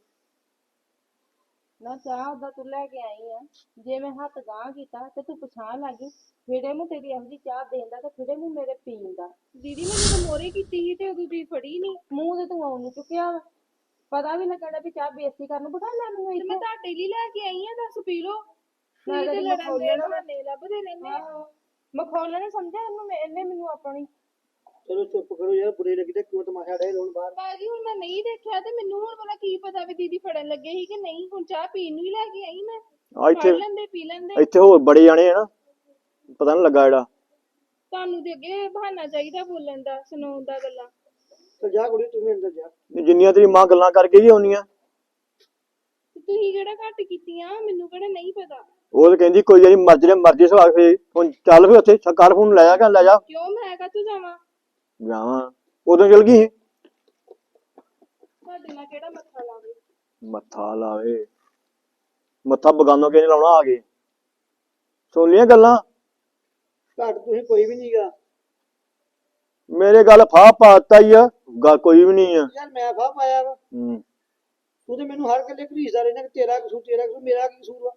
ਨਾ ਚਾਹ ਉਹਦਾ ਤੂੰ ਲੈ ਕੇ ਆਈ ਆ। ਜੇ ਮੈਂ ਹੱਥ ਗਾਂ ਕੀਤਾ ਤੇ ਤੂੰ ਪਛਾਣ ਲੱਗੀ ਫਿਰੇ ਨੂੰ ਤੇਰੀ ਇਹੋ ਜਿਹੀ ਚਾਹ ਦੇਂਦਾ ਤੇ ਫਿਰੇ ਨੂੰ ਮੇਰੇ ਪੀਣ ਦਾ। ਦੀਦੀ ਮੈਨੂੰ ਤਾਂ ਮੋਰੇ ਕੀਤੀ ਸੀ ਤੇ ਉਦੋਂ ਦੀ ਫੜੀ ਨਹੀਂ। ਮੂੰਹ ਤੇ ਤੂੰ ਆਉਣ ਨੂੰ ਚੁੱਕਿਆ ਵਾ। ਪਤਾ ਵੀ ਲੱਗਣਾ ਵੀ ਚਾਹ ਬੇਇੱਜ਼ਤੀ ਕਰਨ ਨੂੰ ਬਿਠਾ ਲੈ ਮੈਨੂੰ ਇੱਥੇ ਮੈਂ ਤੁਹਾਡੇ ਲਈ ਲੈ ਕੇ ਆਈ ਆ ਦੱਸ ਪੀ ਲੋ ਮੈਂ ਤੇ ਲੜਨ ਦੇ ਬਹਾਨੇ ਲੱਭਦੇ ਰਹਿੰਦੇ ਆ। ਮਖੌਲਾ ਨੇ ਸਮਝਿਆ ਇਹਨੂੰ ਮੈਂ- ਇਹਨੇ ਮੈਨੂੰ ਆਪਣੀ ਚਲੋ ਚੁੱਪ ਕਰੋ ਯਾਰ ਬੁਰੇ ਲੱਗਦੇ ਕਿਉਂ ਤਮਾਸ਼ਾ ਡੇ ਲਾਉਣ ਬਾਹਰ? ਬਾਜੀ ਹੁਣ ਮੈਂ ਨਹੀਂ ਦੇਖਿਆ ਤੇ ਮੈਨੂੰ ਹੁਣ ਪਤਾ ਕੀ ਪਤਾ ਵੀ ਦੀਦੀ ਫੜਨ ਲੱਗੇ ਸੀ ਕਿ ਨਹੀਂ ਹੁਣ ਚਾਹ ਪੀਣ ਨੂੰ ਹੀ ਲੈ ਕੇ ਆਈ ਮੈਂ। ਆ ਇੱਥੇ ਫੜ ਲੈਂਦੇ ਪੀ ਲੈਂਦੇ। ਇੱਥੇ ਹੋਰ ਬੜੇ ਜਾਣੇ ਆ ਨਾ ਪਤਾ ਨਹੀਂ ਲੱਗਾ ਜਿਹੜਾ। ਤੁਹਾਨੂੰ ਤੇ ਅੱਗੇ ਬਹਾਨਾ ਚਾਹੀਦਾ ਬੋਲਣ ਦਾ ਸੁਣਾਉਣ ਦਾ ਗੱਲਾਂ। ਤੇ ਜਾ ਕੁੜੀ ਤੂੰ ਵੀ ਅੰਦਰ ਜਾ। ਜਿੰਨੀਆਂ ਤੇਰੀ ਮਾਂ ਗੱਲਾਂ ਕਰਕੇ ਹੀ ਆਉਣੀਆਂ ਤੇ ਤੁਸੀਂ ਕਿਹੜਾ ਘੱਟ ਕੀਤੀਆਂ ਮੈਨੂੰ ਕਿਹੜਾ ਨਹੀਂ ਪਤਾ। ਉਹ ਤਾਂ ਕਹਿੰਦੀ ਕੋਈ ਜਿਹੜੀ ਮਰਜ਼ੀ ਨੇ ਮਰਜ਼ੀ ਸਵਾਗ ਫੇ ਹੁਣ ਚੱਲ ਫੇ ਉੱਥੇ ਸਰਕਾਰ ਫੋਨ ਲੈ ਜਾ ਕੇ ਲੈ ਜਾ। ਕਿਉਂ ਮੈਂ ਕਾਹਤੋਂ ਜਾਵਾਂ? ਜਾਵਾਂ ਉਦੋਂ ਚਲ ਗਈ ਸੀ। ਤੁਹਾਡੇ ਨਾਲ ਕਿਹੜਾ ਮੱਥਾ ਲਾਵੇ? ਮੱਥਾ ਲਾਵੇ। ਮੱਥਾ ਬਗਾਨੋ ਕਿਹਨੇ ਲਾਉਣਾ ਆ ਗਏ ਸੁਣ ਲੀਆਂ ਗੱਲਾਂ? ਘੱਟ ਤੁਸੀਂ ਕੋਈ ਵੀ ਨਹੀਂਗਾ ਮੇਰੇ ਗੱਲ ਫਾਹ ਪਾਤਾ ਹੀ ਆ ਗੱਲ ਕੋਈ ਵੀ ਨਹੀਂ ਆ। ਯਾਰ ਮੈਂ ਫਾ ਪਾਇਆ ਵਾ। ਹੂੰ। ਤੂੰ ਤੇ ਮੈਨੂੰ ਹਰ ਗੱਲੇ ਘਰੀਸਦਾ ਰਹਿਣਾ ਕਿ ਤੇਰਾ ਕਸੂਰ ਤੇਰਾ ਕਸੂਰ ਮੇਰਾ ਕੀ ਕਸੂਰ ਵਾ?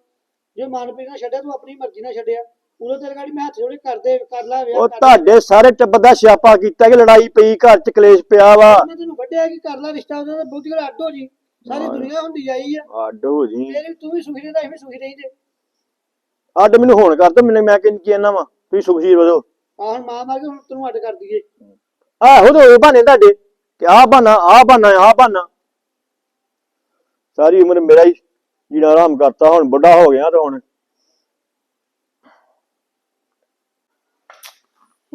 ਜੇ ਮਨਪ੍ਰੀਤ ਨਾਲ ਛੱਡਿਆ ਤੂੰ ਆਪਣੀ ਮਰਜ਼ੀ ਨਾਲ ਛੱਡਿਆ। ਉਦੋਂ ਤੇਰੇ ਗਾੜੀ ਮੈਂ ਹੱਥ ਜੋੜੇ ਕਰਦੇ ਕਰ ਲਾ ਵਿਆਹ ਉਹ ਕਰ ਲਾ। ਤੁਹਾਡੇ ਸਾਰੇ ਟੱਬਰ ਦਾ ਸਿਆਪਾ ਕੀਤਾ ਕਿ ਲੜਾਈ ਪਈ ਘਰ ਚ ਕਲੇਸ਼ ਪਿਆ ਵਾ। ਮੈਂ ਤੈਨੂੰ ਵੱਡਿਆ ਕਿ ਕਰ ਲਾ ਰਿਸ਼ਤਾ ਉਹਦਾ ਤਾਂ ਬਹੁਤੀ ਗੱਲ ਅੱਡ ਹੋ ਜੀ। ਸਾਰੀ ਦੁਨੀਆ ਹੁੰਦੀ ਆਈ ਆ। ਅੱਡ ਹੋ ਜੀ। ਵੀ ਤੂੰ ਵੀ ਸੁਖੀ ਰਹਿੰਦਾ ਅਸੀਂ ਵੀ ਸੁਖੀ ਰਹਿੰਦੇ। ਅੱਡ ਮੈਨੂੰ ਹੋਣ ਕਰ ਦੋ ਮੈਨੂੰ ਮੈਂ ਕਿੰਨ ਕਹਿਣਾ ਵਾ? ਤੁਸੀਂ ਸੁਖੀ ਵਧੋ ਆਹ ਹੁਣ ਮਾਂ ਮਾਰ ਕੇ ਹੁਣ ਤੈਨੂੰ ਅੱਡ ਕਰ ਦਈਏ। ਆਹੋ ਤੇ ਹੋਏ ਬਹਾਨੇ ਤੁਹਾਡੇ ਕਿ ਆਹ ਬਹਾਨਾ ਆਹ ਬਹਾਨਾ ਆਹ ਬਹਾਨਾ। ਸਾਰੀ ਉਮਰ ਮੇਰਾ ਹੀ ਜੀਣਾ ਆਰਾਮ ਕਰਤਾ ਹੁਣ ਬੁੱਢਾ ਹੋ ਗਿਆ ਤੇ ਹੁਣ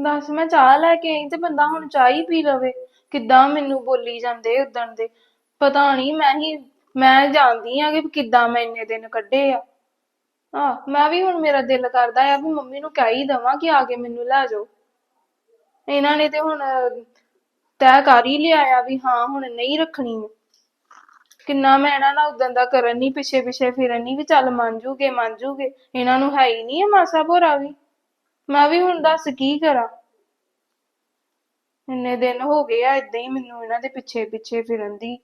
ਦੱਸ, ਮੈਂ ਚਾਹ ਲੈ ਕੇ ਆਈ ਤੇ ਬੰਦਾ ਹੁਣ ਚਾਹ ਹੀ ਪੀ ਲਵੇ। ਕਿੱਦਾਂ ਮੈਨੂੰ ਬੋਲੀ ਜਾਂਦੇ ਉਦਣ ਦੇ। ਪਤਾ ਨਹੀਂ, ਮੈਂ ਹੀ, ਮੈਂ ਜਾਣਦੀ ਆ ਕਿ ਕਿੱਦਾਂ ਮੈਂ ਇੰਨੇ ਦਿਨ ਕੱਢੇ ਆ। ਆ ਮੈਂ ਵੀ ਹੁਣ ਮੇਰਾ ਦਿਲ ਕਰਦਾ ਆ ਵੀ ਮੰਮੀ ਨੂੰ ਕਹਿ ਹੀ ਦਵਾਂ ਕਿ ਆ ਕੇ ਮੈਨੂੰ ਲੈ ਜਾਓ। ਇਹਨਾਂ ਨੇ ਤੇ ਹੁਣ ਤੈਅ ਕਰ ਹੀ ਲਿਆ ਆ ਵੀ ਹਾਂ, ਹੁਣ ਨਹੀਂ ਰੱਖਣੀ ਮੈਂ ਕਿੰਨਾ ਮੈਂ ਇਹਨਾਂ ਨਾਲ ਉਦਣ ਦਾ ਕਰਨ ਨਹੀਂ ਪਿੱਛੇ ਪਿੱਛੇ ਫਿਰਨ ਨਹੀਂ ਵੀ ਚੱਲ ਮੰਨ ਜੂਗੇ ਮੰਨ ਜੂਗੇ। ਇਹਨਾਂ ਨੂੰ ਹੈ ਹੀ ਨਹੀਂ ਆ ਮਾਸਾ ਭੋਰਾ ਵੀ। ਮੈਂ ਵੀ ਹੁਣ ਦੱਸ ਕੀ ਕਰਾਂ? ਇੰਨੇ ਦਿਨ ਹੋ ਗਏ ਆ ਇਦਾਂ ਹੀ ਮੈਨੂੰ ਇਹਨਾਂ ਦੇ ਪਿੱਛੇ ਪਿੱਛੇ ਫਿਰਨ ਦੀ।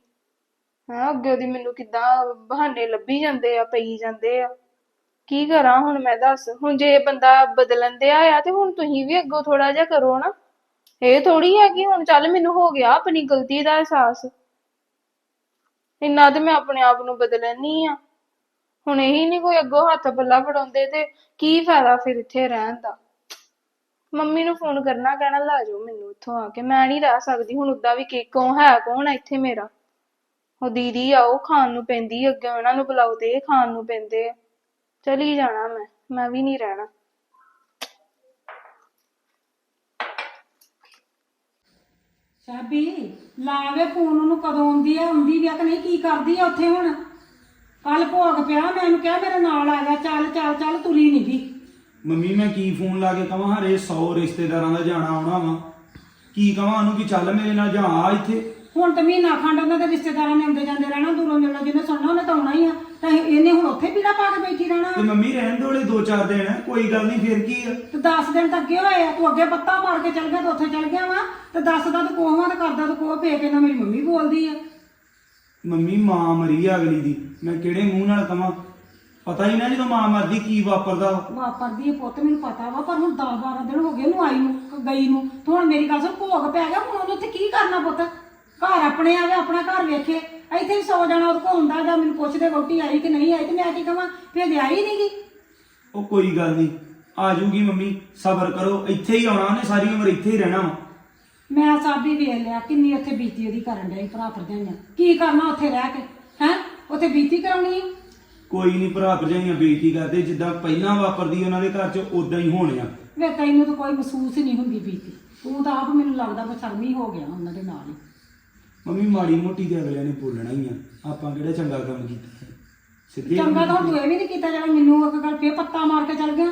ਹਾਂ, ਅੱਗੇ ਦੀ ਮੈਨੂੰ ਕਿੱਦਾਂ ਬਹਾਨੇ ਲੱਭੀ ਜਾਂਦੇ ਆ, ਪਈ ਜਾਂਦੇ ਆ। ਕੀ ਕਰਾਂ ਹੁਣ ਮੈਂ ਦੱਸ? ਹੁਣ ਜੇ ਬੰਦਾ ਬਦਲਣ ਦਿਆ ਆ ਤੇ ਹੁਣ ਤੁਸੀਂ ਵੀ ਅੱਗੋਂ ਥੋੜਾ ਜਿਹਾ ਕਰੋ ਨਾ। ਇਹ ਥੋੜੀ ਹੈ ਕਿ ਹੁਣ ਚੱਲ ਮੈਨੂੰ ਹੋ ਗਿਆ ਆਪਣੀ ਗਲਤੀ ਦਾ ਅਹਿਸਾਸ। ਇੰਨਾ ਤੇ ਮੈਂ ਆਪਣੇ ਆਪ ਨੂੰ ਬਦਲਣੀ ਆ। ਹੁਣ ਇਹੀ ਨਹੀਂ ਕੋਈ ਅੱਗੋਂ ਹੱਥ ਪੱਲਾ ਫੜਾਉਂਦੇ ਤੇ ਕੀ ਫਾਇਦਾ ਫਿਰ ਇੱਥੇ ਰਹਿਣ ਦਾ? ਮੰਮੀ ਨੂੰ ਫੋਨ ਕਰਨਾ, ਕਹਿਣਾ, ਲੈ ਜਾਓ ਮੈਨੂੰ ਇੱਥੋਂ ਆ ਕੇ। ਮੈਂ ਨਹੀਂ ਰਹਿ ਸਕਦੀ। ਹੁਣ ਉਦਾਂ ਵੀ ਕੀ ਕੌਣ ਹੈ, ਕੌਣ ਆ ਇੱਥੇ ਮੇਰਾ? ਉਹ ਦੀਦੀ ਆ, ਉਹ ਖਾਣ ਨੂੰ ਪੈਂਦੀ ਅੱਗੇ। ਉਹਨਾਂ ਨੂੰ ਬੁਲਾਓ ਤੇ ਇਹ ਖਾਣ ਨੂੰ ਪੈਂਦੇ ਆ। ਚਲੀ ਜਾਣਾ ਮੈਂ। ਮੈਂ ਵੀ ਨਹੀਂ ਰਹਿਣਾ। ਸਾਬੀ ਲਾਵੇ ਫੋਨ ਉਹਨੂੰ ਕਦੋਂ ਆਉਂਦੀ ਆ? ਆਉਂਦੀ ਵੀ ਆ ਕਿ ਨਹੀਂ? ਕੀ ਕਰਦੀ ਆ ਉੱਥੇ ਹੁਣ? ਕੱਲ ਭੋਗ ਪਿਆ, ਮੈਂ ਉਹਨੂੰ ਕਿਹਾ ਮੇਰੇ ਨਾਲ ਆ ਜਾ। ਚੱਲ ਚੱਲ ਚੱਲ, ਤੁਰੀ ਨਹੀਂ ਦੀ ਮੰਮੀ ਮੈਂ ਕੀ ਫੋਨ ਲਾ ਕੇ ਕਵਾਂ? ਹਰੇ 100 ਰਿਸ਼ਤੇਦਾਰਾਂ ਦਾ ਜਾਣਾ ਆਉਣਾ ਵਾ। ਕੀ ਕਵਾਂ ਉਹਨੂੰ ਕਿ ਚੱਲ ਮੇਰੇ ਨਾਲ ਜਾ ਆ ਇੱਥੇ। ਹੁਣ ਤਾਂ ਮਹੀਨਾ ਖੰਡ ਉਹਨਾਂ ਦੇ ਰਿਸ਼ਤੇਦਾਰਾਂ ਨੇ ਆਉਂਦੇ ਜਾਂਦੇ ਰਹਿਣਾ ਦੂਰੋਂ ਨੇੜੋਂ ਜਿਹਨੇ ਸੁਣਨਾ ਉਹਨੇ ਤਾਂ ਆਉਣਾ ਹੀ ਆ। ਤਾਂ ਇਹਨੇ ਹੁਣ ਉੱਥੇ ਪੀੜਾ ਪਾ ਕੇ ਬੈਠੀ ਰਹਿਣਾ। ਤੇ ਮੰਮੀ ਰਹਿਣ ਦੋਲੇ 2-4 ਦਿਨ ਕੋਈ ਗੱਲ ਨਹੀਂ ਫੇਰ ਕੀ ਆ? ਤੇ 10 ਦਿਨ ਤਾਂ ਅੱਗੇ ਹੋਏ ਆ ਤੂੰ ਅੱਗੇ ਪੱਤਾ ਮਾਰ ਕੇ ਚੱਲ ਗਿਆ ਤੇ ਉੱਥੇ ਚੱਲ ਗਿਆ ਵਾ। ਤੇ ਦੱਸਦਾ ਤੂੰ ਕੋਹਾਂ ਤੇ ਕਰਦਾ ਤੂੰ ਕੋਹ ਕੇ ਨਾ ਮੇਰੀ ਮੰਮੀ ਬੋਲਦੀ ਆ। ਮੰਮੀ ਮਾਂ ਮਰੀ ਆ ਅਗਲੀ ਦੀ। ਮੈਂ ਕਿਹੜੇ ਮੂੰਹ ਨਾਲ ਕਵਾਂ? ਪਤਾ ਹੀ ਨਾ ਜਦੋਂ ਮਾਂ ਮਰਦੀ ਕੀ ਵਾਪਰਦਾ। ਵਾਪਰਦੀ ਹੈ ਪੁੱਤ ਮੈਨੂੰ ਪਤਾ ਵਾ ਪਰ ਹੁਣ 10 12 ਦਿਨ ਹੋ ਗਏ ਉਹਨੂੰ ਆਈ ਨੂੰ ਗਈ ਨੂੰ। ਤੇ ਹੁਣ ਮੇਰੀ ਗੱਲ ਸੁਣ ਭੋਗ ਪੈ ਗਿਆ ਹੁਣ ਉਹਨੂੰ ਉੱਥੇ ਕੀ ਕਰਨਾ ਪੁੱਤ? ਘਰ ਆਪਣੇ ਆਵੇ ਆਪਣਾ ਘਰ ਵੇਖੇ। ਇੱਥੇ ਵੀ ਸੌ ਜਾਣਾ ਉਹਦੇ ਕੋਲ ਹੁੰਦਾ ਜਾਂ ਮੈਨੂੰ ਪੁੱਛਦੇ ਵੋਟੀ ਆਈ ਕਿ ਨਹੀਂ ਆਈ ਤੇ ਮੈਂ ਕੀ ਕਹਾਂ ਫਿਰ ਆਈ ਨਹੀਂ ਗੀ। ਉਹ ਕੋਈ ਗੱਲ ਨਹੀਂ ਆ ਜਾਊਗੀ ਮੰਮੀ ਸਬਰ ਕਰੋ ਇੱਥੇ ਹੀ ਆਉਣਾ ਉਹਨੇ ਸਾਰੀ ਉਮਰ ਇੱਥੇ ਹੀ ਰਹਿਣਾ। ਵਾ ਮੈਂ ਸਾਬੀ ਵੇਖ ਲਿਆ ਕਿੰਨੀ ਉੱਥੇ ਬੀਤੀ ਉਹਦੀ ਕਰਨ ਡਈ ਭਰਾ ਭਰਜਾਈਆਂ। ਕੀ ਕਰਨਾ ਉੱਥੇ ਰਹਿ ਕੇ ਹੈ? ਉੱਥੇ ਬੀਤੀ ਕਰਾਉਣੀ ਹੈ ਕੋਈ ਨਹੀਂ ਭਰਾ ਭਰਜਾਈਆਂ ਬੇਇੱਜ਼ਤੀ ਕਰਦੇ ਜਿੱਦਾਂ ਪਹਿਲਾਂ ਵਾਪਰਦੀ ਉਹਨਾਂ ਦੇ ਘਰ 'ਚ ਉਦਾਂ ਹੀ ਹੋਣੇ ਆ। ਵੇ ਤੈਨੂੰ ਤਾਂ ਕੋਈ ਮਹਿਸੂਸ ਹੀ ਨਹੀਂ ਹੁੰਦੀ ਬੀਤੀ ਤੂੰ ਤਾਂ ਆਪ ਮੈਨੂੰ ਲੱਗਦਾ ਬਸਰਮੀ ਹੋ ਗਿਆ ਉਹਨਾਂ ਦੇ ਨਾਲ ਹੀ। ਮੰਮੀ ਮਾੜੀ ਮੋਟੀ ਤੇ ਅਗਲਿਆਂ ਨੇ ਬੋਲਣਾ ਹੀ ਆ। ਆਪਾਂ ਕਿਹੜਾ ਚੰਗਾ ਕੰਮ ਕੀਤਾ? ਸਿੱਧੀ ਚੰਗਾ ਤਾਂ ਹੁਣ ਤੂੰ ਇਹ ਵੀ ਨਹੀਂ ਕੀਤਾ ਜਿਹੜਾ ਮੈਨੂੰ ਇੱਕ ਗੱਲ ਫੇਰ ਪੱਤਾ ਮਾਰ ਕੇ ਚੱਲ ਗਿਆ।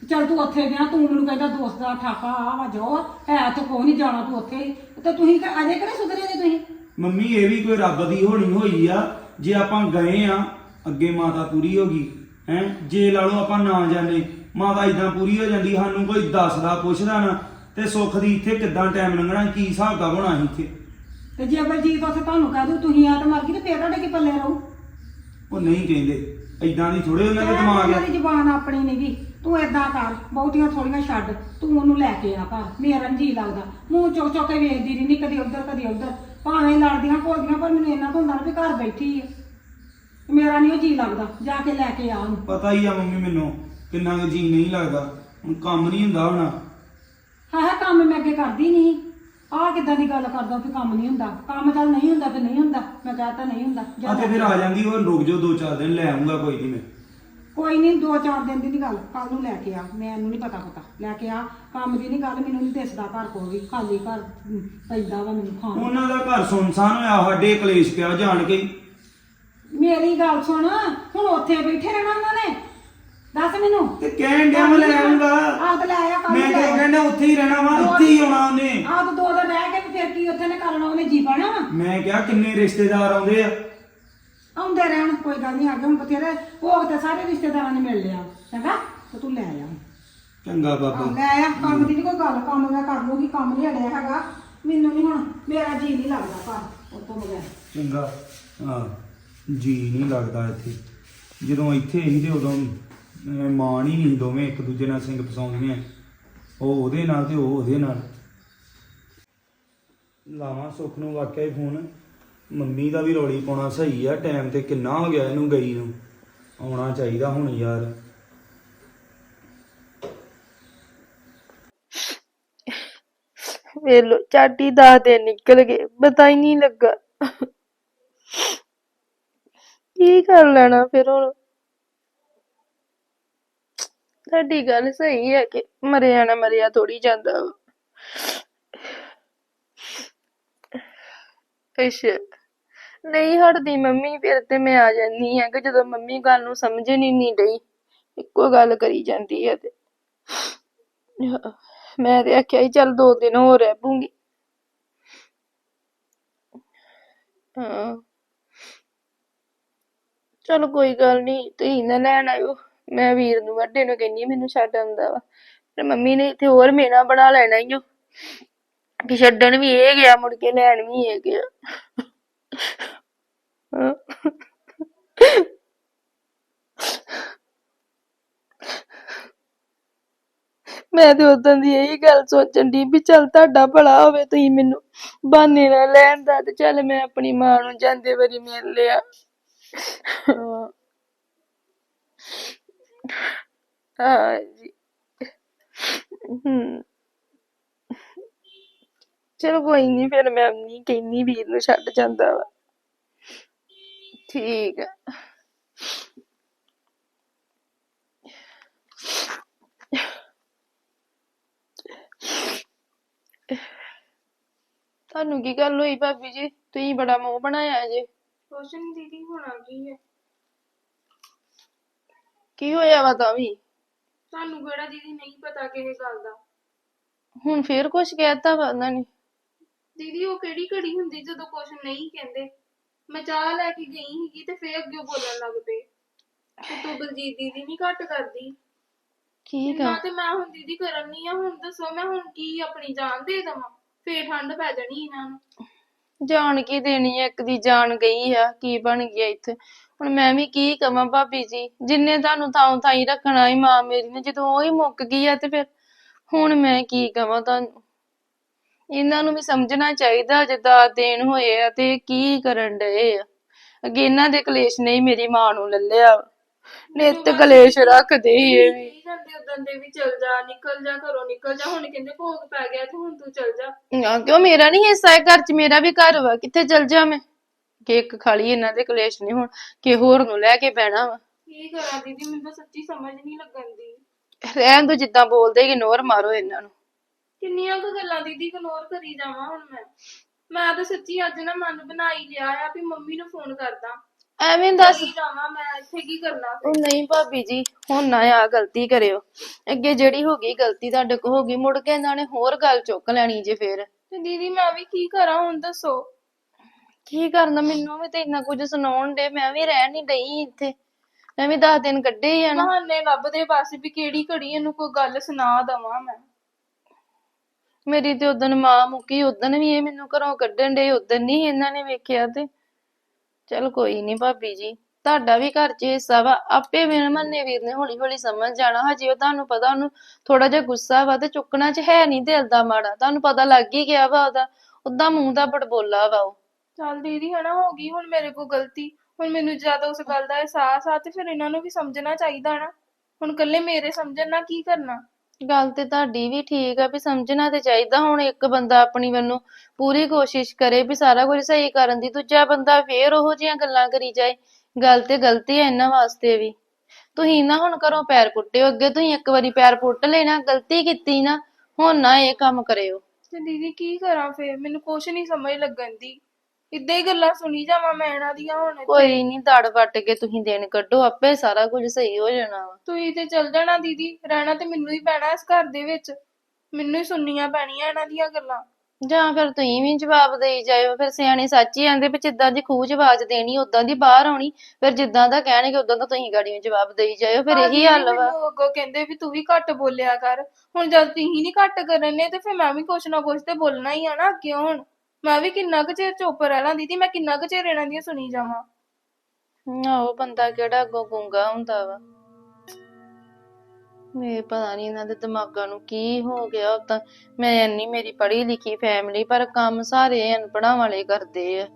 ਤੇ ਚੱਲ ਤੂੰ ਉੱਥੇ ਗਿਆ ਤੂੰ ਮੈਨੂੰ ਕਹਿੰਦਾ ਦੋਸਤ ਦਾ ਠਾਕਾ ਆ ਵਾ ਜੋ ਆ, ਹੈ ਤੇ ਕੋਈ ਨਹੀਂ ਜਾਣਾ ਤੂੰ ਉੱਥੇ ਹੀ। ਤੇ ਤੁਸੀਂ ਕਿ- ਅਜੇ ਕਿਹੜੇ ਸੁਧਰੇ ਜੇ ਤੁਸੀਂ? ਮੰਮੀ ਇਹ ਵੀ ਕੋਈ ਰੱਬ ਦੀ ਹੋਣੀ ਹੋਈ ਆ। ਜੇ ਆਪਾਂ ਗਏ ਆ ਅੱਗੇ ਮਾਤਾ ਪੂਰੀ ਹੋ ਗਈ ਹੈ? ਜੇ ਲਾ ਲਓ ਆਪਾਂ ਨਾ ਜਾਣੇ ਮਾਤਾ ਇਦਾਂ ਪੂਰੀ ਹੋ ਜਾਂਦੀ ਸਾਨੂੰ ਕੋਈ ਦੱਸਦਾ ਪੁੱਛਦਾ ਨਾ ਤੇ ਸੁੱਖ ਦੀ ਇੱਥੇ ਕਿੱਦਾਂ ਟਾਈਮ ਲੰਘਣਾ ਕੀ ਹਿਸਾਬ ਦਾ ਹੋਣਾ ਸੀ ਇੱਥੇ? ਤੇ ਜੇ ਬਲਜੀਤ ਉੱਥੇ ਤੁਹਾਨੂੰ ਕਹਿ ਦੂ ਤੁਸੀਂ ਆ ਤੇ ਮਰ ਗਈ ਤੇ ਫੇਰ ਤੁਹਾਡੇ ਕੀ ਪੱਲੇ ਰਹੂ? ਉਹ ਨਹੀਂ ਕਹਿੰਦੇ ਇਦਾਂ ਦੀ ਥੋੜੇ ਉਹਨਾਂ ਦੇ ਦਿਮਾਗ ਆ। ਤੇਰੀ ਜ਼ਬਾਨ ਆਪਣੀ ਨਹੀਂਗੀ ਤੂੰ ਏਦਾਂ ਕਰ ਬਹੁਤੀਆਂ ਥੋੜੀਆਂ ਛੱਡ ਤੂੰ ਉਹਨੂੰ ਲੈ ਕੇ ਆ ਘਰ ਮੇਰਾ ਨੀ ਜੀ ਲੱਗਦਾ ਮੂੰਹ ਚੁੱਕ ਚੁੱਕ ਕੇ ਵੇਖਦੀ ਰਹਿੰਦੀ ਕਦੀ ਉੱਧਰ ਕਦੀ ਉੱਧਰ ਭਾਵੇਂ ਲੜਦੀਆਂ ਘੋਲਦੀਆਂ ਪਰ ਮੈਨੂੰ ਇਹਨਾਂ ਤੋਂ ਹੁੰਦਾ ਨਾ ਵੀ ਘਰ ਬੈਠੀ ਹੈ ਮੇਰਾ ਨਹੀਂ ਉਹ ਜੀ ਲੱਗਦਾ ਜਾ ਕੇ ਲੈ ਕੇ ਆ ਉਹਨੂੰ। ਪਤਾ ਹੀ ਆ ਮੰਮੀ ਮੈਨੂੰ ਕਿੰਨਾ ਕੁ ਜੀ ਨਹੀਂ ਲੱਗਦਾ। ਹੁਣ ਕੰਮ ਨਹੀਂ ਹੁੰਦਾ ਹੋਣਾ। ਹਾਂ ਹਾਂ ਕੰਮ ਮੈਂ ਅੱਗੇ ਕਰਦੀ ਨਹੀਂ ਆਹ ਕਿੱਦਾਂ ਦੀ ਗੱਲ ਕਰਦਾ ਵੀ ਕੰਮ ਨਹੀਂ ਹੁੰਦਾ। ਕੰਮ ਚੱਲ ਨਹੀਂ ਹੁੰਦਾ ਤੇ ਨਹੀਂ ਹੁੰਦਾ। ਮੈਂ ਕਹਤਾ ਨਹੀਂ ਹੁੰਦਾ। ਜਾ ਆ ਤੇ ਫਿਰ ਆ ਜਾਂਦੀ ਉਹ ਰੁਕ ਜਾਓ ਦੋ ਚਾਰ ਦਿਨ ਲੈ ਆਉਂਗਾ ਕੋਈ ਨਹੀਂ ਮੈਂ। ਕੋਈ ਨਹੀਂ ਦੋ ਚਾਰ ਦਿਨ ਦੀ ਨਹੀਂ ਗੱਲ। ਕੱਲ ਨੂੰ ਲੈ ਕੇ ਆ। ਮੈਨੂੰ ਨਹੀਂ ਪਤਾ ਪਤਾ। ਲੈ ਕੇ ਆ। ਕੰਮ ਦੀ ਨਹੀਂ ਗੱਲ ਮੈਨੂੰ ਨਹੀਂ ਦਿਸਦਾ ਘਰ ਕੋਈ ਵੀ। ਖਾਲੀ ਘਰ ਹਮ, ਪੈਂਦਾ ਵਾ ਮੈਨੂੰ ਖਾਣ। ਉਹਨਾਂ ਦਾ ਘਰ ਸੁਨਸਾਨ ਹੋਇਆ ਸਾਡੇ ਕਲੇਸ਼ ਪਿਆ ਜਾਣ ਕੇ। ਹੀ। ਮੇਰੀ ਗੱਲ ਸੁਣ ਹੁਣ ਉੱਥੇ ਬੈਠੇ ਰਹਿਣਾ ਉਹਨਾਂ ਨੇ। ਦੱਸ ਮੈਨੂੰ। ਤੇ ਕਹਿਣ ਡਿਆ ਮੈਂ ਲੈ ਆਉਂਗਾ ਆਹ ਤੇ ਲੈ ਆ ਕੰਮ ਮੈਂ ਆ। ਕਹਿੰਦਾ ਉੱਥੇ ਹੀ ਰਹਿਣਾ ਵਾ ਇੱਥੇ ਹੀ ਆਉਣਾ ਉਹਨੇ। ਆਹ ਤਾਂ ਦੋ ਦਿਨ ਰਹਿ ਕੇ ਤੇ ਫਿਰ ਕੀ ਉੱਥੇ ਨੇ ਕਰਨਾ ਉਹਨੇ ਜੀ ਪਾਣਾ ਵਾ ਮੈਂ ਕਿਹਾ ਕਿੰਨੇ ਰਿਸ਼ਤੇਦਾਰ ਆਉਂਦੇ ਆ। ਆਉਂਦੇ ਰਹਿਣ ਕੋਈ ਗੱਲ ਨਹੀਂ ਅੱਗੇ ਹੁਣ ਬਥੇਰੇ। ਭੋਗ ਤੇ ਸਾਰੇ ਰਿਸ਼ਤੇਦਾਰਾਂ ਨੇ ਮਿਲ ਲਿਆ। ਚੰਗਾ ਤੇ ਤੂੰ ਲੈ ਆ। ਚੰਗਾ ਬਾਬਾ। ਲੈ ਆ। ਕੰਮ ਦੀ ਨੀ ਕੋਈ ਗੱਲ ਕੰਮ ਮੈਂ ਕਰ ਲੂਗੀ ਕੰਮ ਨਹੀਂ ਅੜਿਆ ਹੈਗਾ। ਮੈਨੂੰ ਨਹੀਂ ਹੁਣ ਮੇਰਾ ਜੀ ਨਹੀਂ ਲੱਗਦਾ ਘਰ ਉਹ ਤੋਂ ਬਗੈਰ। ਚੰਗਾ ਹਾਂ। ਜੀ ਨਹੀਂ ਲੱਗਦਾ ਇੱਥੇ। ਜਦੋਂ ਇੱਥੇ ਸੀ ਤੇ ਉਦੋਂ ਅਹ, ਮਾਣ ਹੀ ਨਹੀਂ ਦੋਵੇਂ ਇੱਕ ਦੂਜੇ ਨਾਲ ਸਿੰਘ ਫਸਾਉਂਦੀਆਂ ਉਹ ਉਹਦੇ ਨਾਲ ਤੇ ਉਹ ਉਹਦੇ ਨਾਲ। ਲਾਵਾਂ ਸੁੱਖ ਨੂੰ ਵਾਕਿਆ ਹੀ ਫੋਨ। ਮੰਮੀ ਦਾ ਵੀ ਰੌਲੀ ਪਾਉਣਾ ਸਹੀ ਆ ਟਾਈਮ ਤੇ ਕਿੰਨਾ ਹੋ ਗਿਆ ਇਹਨੂੰ ਗਈ ਨੂੰ। ਆਉਣਾ ਚਾਹੀਦਾ ਹੁਣ ਯਾਰ। ਵੇਲੋ ਚਾਟੀ ਦਾ ਦਿਨ ਨਿਕਲ ਗਏ ਪਤਾ ਹੀ ਨਹੀਂ ਲੱਗਾ। ਕੀ ਕਰ ਲੈਣਾ ਫਿਰ ਹੁਣ? ਤੁਹਾਡੀ ਗੱਲ ਸਹੀ ਹੈ ਕਿ ਮਰਿਆ ਨਾ ਮਰਿਆ ਥੋੜੀ ਜਾਂਦਾ ਅੱਛਾ। ਨਹੀਂ ਹਟਦੀ ਮੰਮੀ, ਫਿਰ ਤੇ ਮੈਂ ਆ ਜਾਂਦੀ ਆ ਕਿ ਜਦੋਂ ਮੰਮੀ ਗੱਲ ਨੂੰ ਸਮਝਣ ਹੀ ਨਹੀਂ ਡਈ, ਇੱਕੋ ਗੱਲ ਕਰੀ ਜਾਂਦੀ ਹੈ ਤੇ। ਮੈਂ ਤੇ ਆਖਿਆ ਸੀ, ਚੱਲ ਦੋ ਦਿਨ ਹੋਰ ਰਹਿ ਪੂੰਗੀ ਹਾਂ। ਚਲੋ ਕੋਈ ਗੱਲ ਨਹੀਂ ਤੁਸੀਂ ਨਾ ਲੈਣ ਆਇਓ। ਮੈਂ ਵੀਰ ਨੂੰ ਵੱਡੇ ਨੂੰ ਕਹਿੰਨੀ ਮੈਨੂੰ ਛੱਡ ਆਉਂਦਾ ਵਾ। ਤੇ ਮੰਮੀ ਨੇ ਇੱਥੇ ਹੋਰ ਮੇਨਾ ਬਣਾ ਲੈਣਾ ਈ ਓ। ਕਿ ਛੱਡਣ ਵੀ ਇਹ ਗਿਆ, ਮੁੜ ਕੇ ਲੈਣ ਵੀ ਇਹ ਗਿਆ। ਮੈਂ ਤੇ ਉਦੋਂ ਦੀ ਇਹੀ ਗੱਲ ਸੋਚਣ ਦੀ ਵੀ ਚੱਲ ਤੁਹਾਡਾ ਭਲਾ ਹੋਵੇ, ਤੁਸੀਂ ਮੈਨੂੰ ਬਹਾਨੇ ਨਾਲ ਲੈਣ ਦਾ ਤੇ ਚੱਲ ਮੈਂ ਆਪਣੀ ਮਾਂ ਨੂੰ ਜਾਂਦੇ ਵਾਰੀ ਮਿਲ ਲਿਆ। ਹਾਂ [LAUGHS] ਹਮ ਚਲੋ ਕੋਈ ਨਹੀਂ ਫਿਰ ਮੈਂ ਨਹੀਂ ਕਹਿੰਨੀ ਵੀਰ ਨੂੰ ਛੱਡ ਜਾਂਦਾ ਵਾ। ਠੀਕ ਆ। ਤੁਹਾਨੂੰ ਕੀ ਗੱਲ ਹੋਈ ਭਾਬੀ ਜੀ? ਤੁਸੀਂ ਬੜਾ ਮੂੰਹ ਬਣਾਇਆ ਜੇ। ਦੀਦੀ ਹੋਣਾ ਕੀ ਹੈ? ਕੀ ਹੋਇਆ ਵਾ ਤਾਂ ਵੀ? ਤੁਹਾਨੂੰ ਕਿਹੜਾ ਦੀਦੀ ਨਹੀਂ ਪਤਾ ਕਿਸੇ ਗੱਲ ਦਾ? ਹੁਣ ਫੇਰ ਕੁਛ ਕਹਿਤਾ ਵਾ ਉਹਨਾਂ ਨੇ। ਦੀਦੀ ਉਹ ਕਿਹੜੀ ਘੜੀ ਹੁੰਦੀ ਜਦੋਂ ਕੁਛ ਨਹੀਂ ਕਹਿੰਦੇ? ਮੈਂ ਚਾਹ ਲੈ ਕੇ ਗਈ ਸੀਗੀ ਤੇ ਫੇਰ ਅੱਗੇ ਬੋਲਣ ਲੱਗ ਪਏ। ਤੇ ਤੂੰ ਬਲਜੀਤ ਦੀਦੀ ਨਹੀਂ ਘੱਟ ਕਰਦੀ। ਠੀਕ ਆ ਨਾ ਤੇ ਮੈਂ ਹੁਣ ਦੀਦੀ ਕਰਨ ਆ ਹੁਣ ਦੱਸੋ ਮੈਂ ਹੁਣ ਕੀ ਆਪਣੀ ਜਾਨ ਦੇ ਦੇਵਾਂ? ਫੇਰ ਠੰਡ ਪੈ ਜਾਣੀ ਇਹਨਾਂ ਨੂੰ। ਜਾਣ ਕੀ ਦੇਣੀ ਆ ਇੱਕ ਦੀ ਜਾਨ ਗਈ ਆ, ਕੀ ਬਣ ਗਿਆ ਇੱਥੇ? ਹੁਣ ਮੈਂ ਵੀ ਕੀ ਕਵਾਂ ਭਾਬੀ ਜੀ? ਜਿੰਨੇ ਤੁਹਾਨੂੰ ਥਾਂ ਥਾਈ ਰੱਖਣਾ ਸੀ ਮਾਂ ਮੇਰੀ ਨੇ, ਜਦੋਂ ਉਹ ਹੀ ਮੁੱਕ ਗਈ ਆ ਤੇ ਫਿਰ ਹੁਣ ਮੈਂ ਕੀ ਕਵਾਂ ਤੁਹਾਨੂੰ? ਇਹਨਾਂ ਨੂੰ ਵੀ ਸਮਝਣਾ ਚਾਹੀਦਾ ਜਿੱਦਾਂ ਦੇਣ ਹੋਏ ਆ ਤੇ ਕੀ ਕਰਨ ਡਏ ਆ। ਅੱਗੇ ਇਹਨਾਂ ਦੇ ਕਲੇਸ਼ ਨੇ ਹੀ ਮੇਰੀ ਮਾਂ ਨੂੰ ਲੱਲਿਆ ਵਾ। ਨਿੱਤ ਕਲੇਸ਼ ਰੱਖਦੇ ਹੀ ਇਹ ਵੀ। ਨਹੀਂ ਜਾਂਦੇ ਉਦੋਂ ਦੇ ਵੀ ਚਲ ਜਾ ਨਿਕਲ ਜਾ ਘਰੋਂ ਨਿਕਲ ਜਾ। ਹੁਣ ਕਹਿੰਦੇ ਭੋਗ ਪੈ ਗਿਆ ਤੇ ਹੁਣ ਤੂੰ ਚਲ ਜਾ। ਨਾ ਕਿਉਂ ਮੇਰਾ ਨਹੀਂ ਹਿੱਸਾ ਹੈ ਘਰ 'ਚ ਮੇਰਾ ਵੀ ਘਰ ਵਾ। ਕਿੱਥੇ ਚਲ ਜਾ ਮੈਂ? ਕਿ ਇੱਕ ਖਾਲੀ ਇਹਨਾਂ ਦੇ ਕਲੇਸ਼ ਨਹੀਂ ਹੁਣ। ਕਿ ਹੋਰ ਨੂੰ ਲੈ ਕੇ ਪੈਣਾ ਵਾ। ਕੀ ਕਰਾਂ ਦੀਦੀ ਮੈਨੂੰ ਤਾਂ ਸੱਚੀ ਸਮਝ ਨਹੀਂ ਲੱਗਣ ਦੀ। ਰਹਿਣ ਦੋ ਜਿੱਦਾਂ ਬੋਲਦੇ ਇਗਨੋਰ ਮਾਰੋ ਇਹਨਾਂ ਨੂੰ। ਕਿੰਨੀਆਂ ਕੁ ਗੱਲਾਂ ਦੀਦੀ ਇਗਨੋਰ ਕਰੀ ਜਾਵਾਂ ਹੁਣ ਮੈਂ। ਮੈਂ ਤਾਂ ਸੱਚੀ ਅੱਜ ਨਾ ਮਨ ਬਣਾ ਹੀ ਲਿਆ ਆ ਵੀ ਮੰਮੀ ਨੂੰ ਫੋਨ ਕਰਦਾ। ਐਵੇਂ ਦੱਸ। ਜਾਵਾਂ ਮੈਂ ਇੱਥੇ ਕੀ ਕਰਨਾ ਉਹ ਨਹੀਂ ਭਾਬੀ ਜੀ ਹੁਣ ਨਾ ਆ ਗਲਤੀ ਕਰਿਓ। ਅੱਗੇ ਜਿਹੜੀ ਹੋ ਗਈ ਗਲਤੀ ਤੁਹਾਡੇ ਕੋ ਹੋ ਗਈ ਮੁੜ ਕੇ ਇਹਨਾਂ ਨੇ ਹੋਰ ਗੱਲ ਚੁੱਕ ਲੈਣੀ ਜੇ ਫੇਰ। ਤੇ ਦੀਦੀ ਮੈਂ ਵੀ ਕੀ ਕਰਾਂ ਹੁਣ ਦੱਸੋ? ਕੀ ਕਰਨਾ ਮੈਨੂੰ ਵੀ ਤੇ ਇੰਨਾ ਕੁਝ ਸੁਣਾਉਣ ਦੇ ਮੈਂ ਵੀ ਰਹਿਣ ਨਹੀਂ ਡਈ ਇੱਥੇ। ਮੈਂ ਵੀ 10 ਦਿਨ ਕੱਢੇ ਹੀ ਆ ਨਾ। ਬਹਾਨੇ ਲੱਭਦੇ ਬਸ ਵੀ ਕਿਹੜੀ ਘੜੀ ਇਹਨੂੰ ਕੋਈ ਗੱਲ ਸੁਣਾ ਦਵਾਂ ਮੈਂ। ਮੇਰੀ ਤੇ ਉਦਣ ਮਾਂ ਮੁੱਕੀ ਉਦਣ ਵੀ ਇਹ ਮੈਨੂੰ ਘਰੋਂ ਕੱਢਣ ਦੇ ਉਦਣ ਨਹੀਂ ਇਹਨਾਂ ਨੇ ਵੇਖਿਆ ਤੇ। ਚਲ ਕੋਈ ਨਹੀਂ ਭਾਬੀ ਜੀ, ਤੁਹਾਡਾ ਵੀ ਘਰ 'ਚ ਹਿੱਸਾ ਵਾ, ਆਪੇ ਮੇਰੇ ਮੰਨੇ ਵੀਰ ਨੇ ਹੌਲੀ ਹੌਲੀ ਸਮਝ ਜਾਣਾ, ਹਜੇ ਉਹ ਤੁਹਾਨੂੰ ਪਤਾ ਉਹਨੂੰ ਥੋੜਾ ਜਿਹਾ ਗੁੱਸਾ ਵਾ ਤੇ ਚੁੱਕਣਾ 'ਚ ਹੈ ਨਹੀਂ ਦਿਲ ਦਾ ਮਾੜਾ, ਤੁਹਾਨੂੰ ਪਤਾ ਲੱਗ ਹੀ ਗਿਆ ਵਾ ਉਹਦਾ ਉਦਾਂ ਮੂੰਹ ਦਾ ਬੜਬੋਲਾ ਵਾ ਉਹ। ਚੱਲ ਦੀਦੀ ਹਨਾ, ਹੋ ਗਈ ਹੁਣ ਮੇਰੇ ਕੋਲ ਗਲਤੀ, ਹੁਣ ਮੈਨੂੰ ਜ਼ਿਆਦਾ ਉਸ ਗੱਲ ਦਾ ਅਹਿਸਾਸ ਆ ਤੇ ਫਿਰ ਇਹਨਾਂ ਨੂੰ ਵੀ ਸਮਝਣਾ ਚਾਹੀਦਾ ਨਾ ਹੁਣ ਇਕੱਲੇ ਮੇਰੇ ਸਮਝਣ ਨਾਲ ਕੀ ਕਰਨਾ? ਗੱਲ ਤੇ ਤੁਹਾਡੀ ਵੀ ਠੀਕ ਆ ਵੀ ਸਮਝਣਾ ਤੇ ਚਾਹੀਦਾ ਹੁਣ ਇੱਕ ਬੰਦਾ ਆਪਣੀ ਵੱਲੋਂ ਪੂਰੀ ਕੋਸ਼ਿਸ਼ ਕਰੇ ਵੀ ਸਾਰਾ ਕੁਝ ਸਹੀ ਕਰਨ ਦੀ, ਦੂਜਾ ਬੰਦਾ ਫੇਰ ਉਹੋ ਜਿਹੀਆਂ ਗੱਲਾਂ ਕਰੀ ਜਾਏ, ਗੱਲ ਤੇ ਗਲਤੀ ਹੈ ਇਹਨਾਂ ਵਾਸਤੇ ਵੀ। ਤੁਸੀਂ ਨਾ ਹੁਣ ਘਰੋਂ ਪੈਰ ਪੁੱਟਿਓ, ਅੱਗੇ ਤੁਸੀਂ ਇੱਕ ਵਾਰੀ ਪੈਰ ਪੁੱਟ ਲੈਣਾ, ਗਲਤੀ ਕੀਤੀ ਨਾ, ਹੁਣ ਨਾ ਇਹ ਕੰਮ ਕਰਿਓ। ਤੇ ਦੀਦੀ ਕੀ ਕਰਾਂ ਫੇਰ? ਮੈਨੂੰ ਕੁਛ ਨਹੀਂ ਸਮਝ ਲੱਗਣ ਦੀ। ਇੱਦਾਂ ਹੀ ਗੱਲਾਂ ਸੁਣੀ ਜਾਵਾਂ ਮੈਂ ਇਹਨਾਂ ਦੀਆਂ ਹੁਣ। ਕੋਈ ਨਹੀਂ ਦੜ ਵੱਟ ਕੇ ਤੁਸੀਂ ਦਿਨ ਕੱਢੋ ਆਪੇ ਸਾਰਾ ਕੁਝ ਸਹੀ ਹੋ ਜਾਣਾ ਵਾ। ਤੁਸੀਂ ਤੇ ਚਲ ਜਾਣਾ ਦੀਦੀ ਰਹਿਣਾ ਤੇ ਮੈਨੂੰ ਹੀ ਪੈਣਾ ਇਸ ਘਰ ਦੇ ਵਿੱਚ। ਮੈਨੂੰ ਹੀ ਸੁਣਨੀਆਂ ਪੈਣੀਆਂ ਇਹਨਾਂ ਦੀਆਂ ਗੱਲਾਂ। ਜਾਂ ਫਿਰ ਤੁਸੀਂ ਵੀ ਜਵਾਬ ਦੇਈ ਜਾਇਓ ਫਿਰ ਸਿਆਣੇ ਸੱਚ ਹੀ ਆਂਦੇ ਵੀ ਜਿੱਦਾਂ ਦੀ 'ਚ ਆਵਾਜ਼ ਦੇਣੀ ਉਦਾਂ ਦੀ ਬਾਹਰ ਆਉਣੀ ਫਿਰ ਜਿੱਦਾਂ ਦਾ ਕਹਿਣਗੇ ਉਦਾਂ ਦਾ ਤੁਸੀਂ ਗਾੜੀਆਂ ਜਵਾਬ ਦੇਈ ਜਾਇਓ ਫਿਰ ਇਹੀ ਹੱਲ ਵਾ। ਮੈਨੂੰ ਅੱਗੋਂ ਕਹਿੰਦੇ ਵੀ ਤੂੰ ਵੀ ਘੱਟ ਬੋਲਿਆ ਕਰ। ਹੁਣ ਜਦ ਤੁਸੀਂ ਨਹੀਂ ਘੱਟ ਕਰਨੇ ਤੇ ਫਿਰ ਮੈਂ ਵੀ ਕੁਛ ਨਾ ਕੁਛ ਤੇ ਬੋਲਣਾ ਹੀ ਆ ਨਾ ਅੱਗੇ ਹੁਣ। ਮੈਂ ਵੀ ਕਿੰਨਾ ਕੁ ਚਿਰ ਚੁੱਪ ਰਹਿਣਾ ਦੀਦੀ, ਮੈਂ ਕਿੰਨਾ ਕੁ ਚਿਰ ਇਹਨਾਂ ਦੀਆਂ ਸੁਣੀ ਜਾਵਾਂ? ਆਹੋ ਬੰਦਾ ਕਿਹੜਾ ਅੱਗੋਂ ਗੁੰਗਾ ਹੁੰਦਾ ਵਾ? ਮੇਰੇ ਪਤਾ ਨਹੀਂ ਇਹਨਾਂ ਦੇ ਦਿਮਾਗਾਂ ਨੂੰ ਕੀ ਹੋ ਗਿਆ ਉਦਾਂ ਮੈਂ ਇੰਨੀ ਮੇਰੀ ਪੜ੍ਹੀ ਲਿਖੀ ਫੈਮਿਲੀ ਪਰ ਕੰਮ ਸਾਰੇ ਅਨਪੜ੍ਹਾਂ ਵਾਲੇ ਕਰਦੇ ਆ।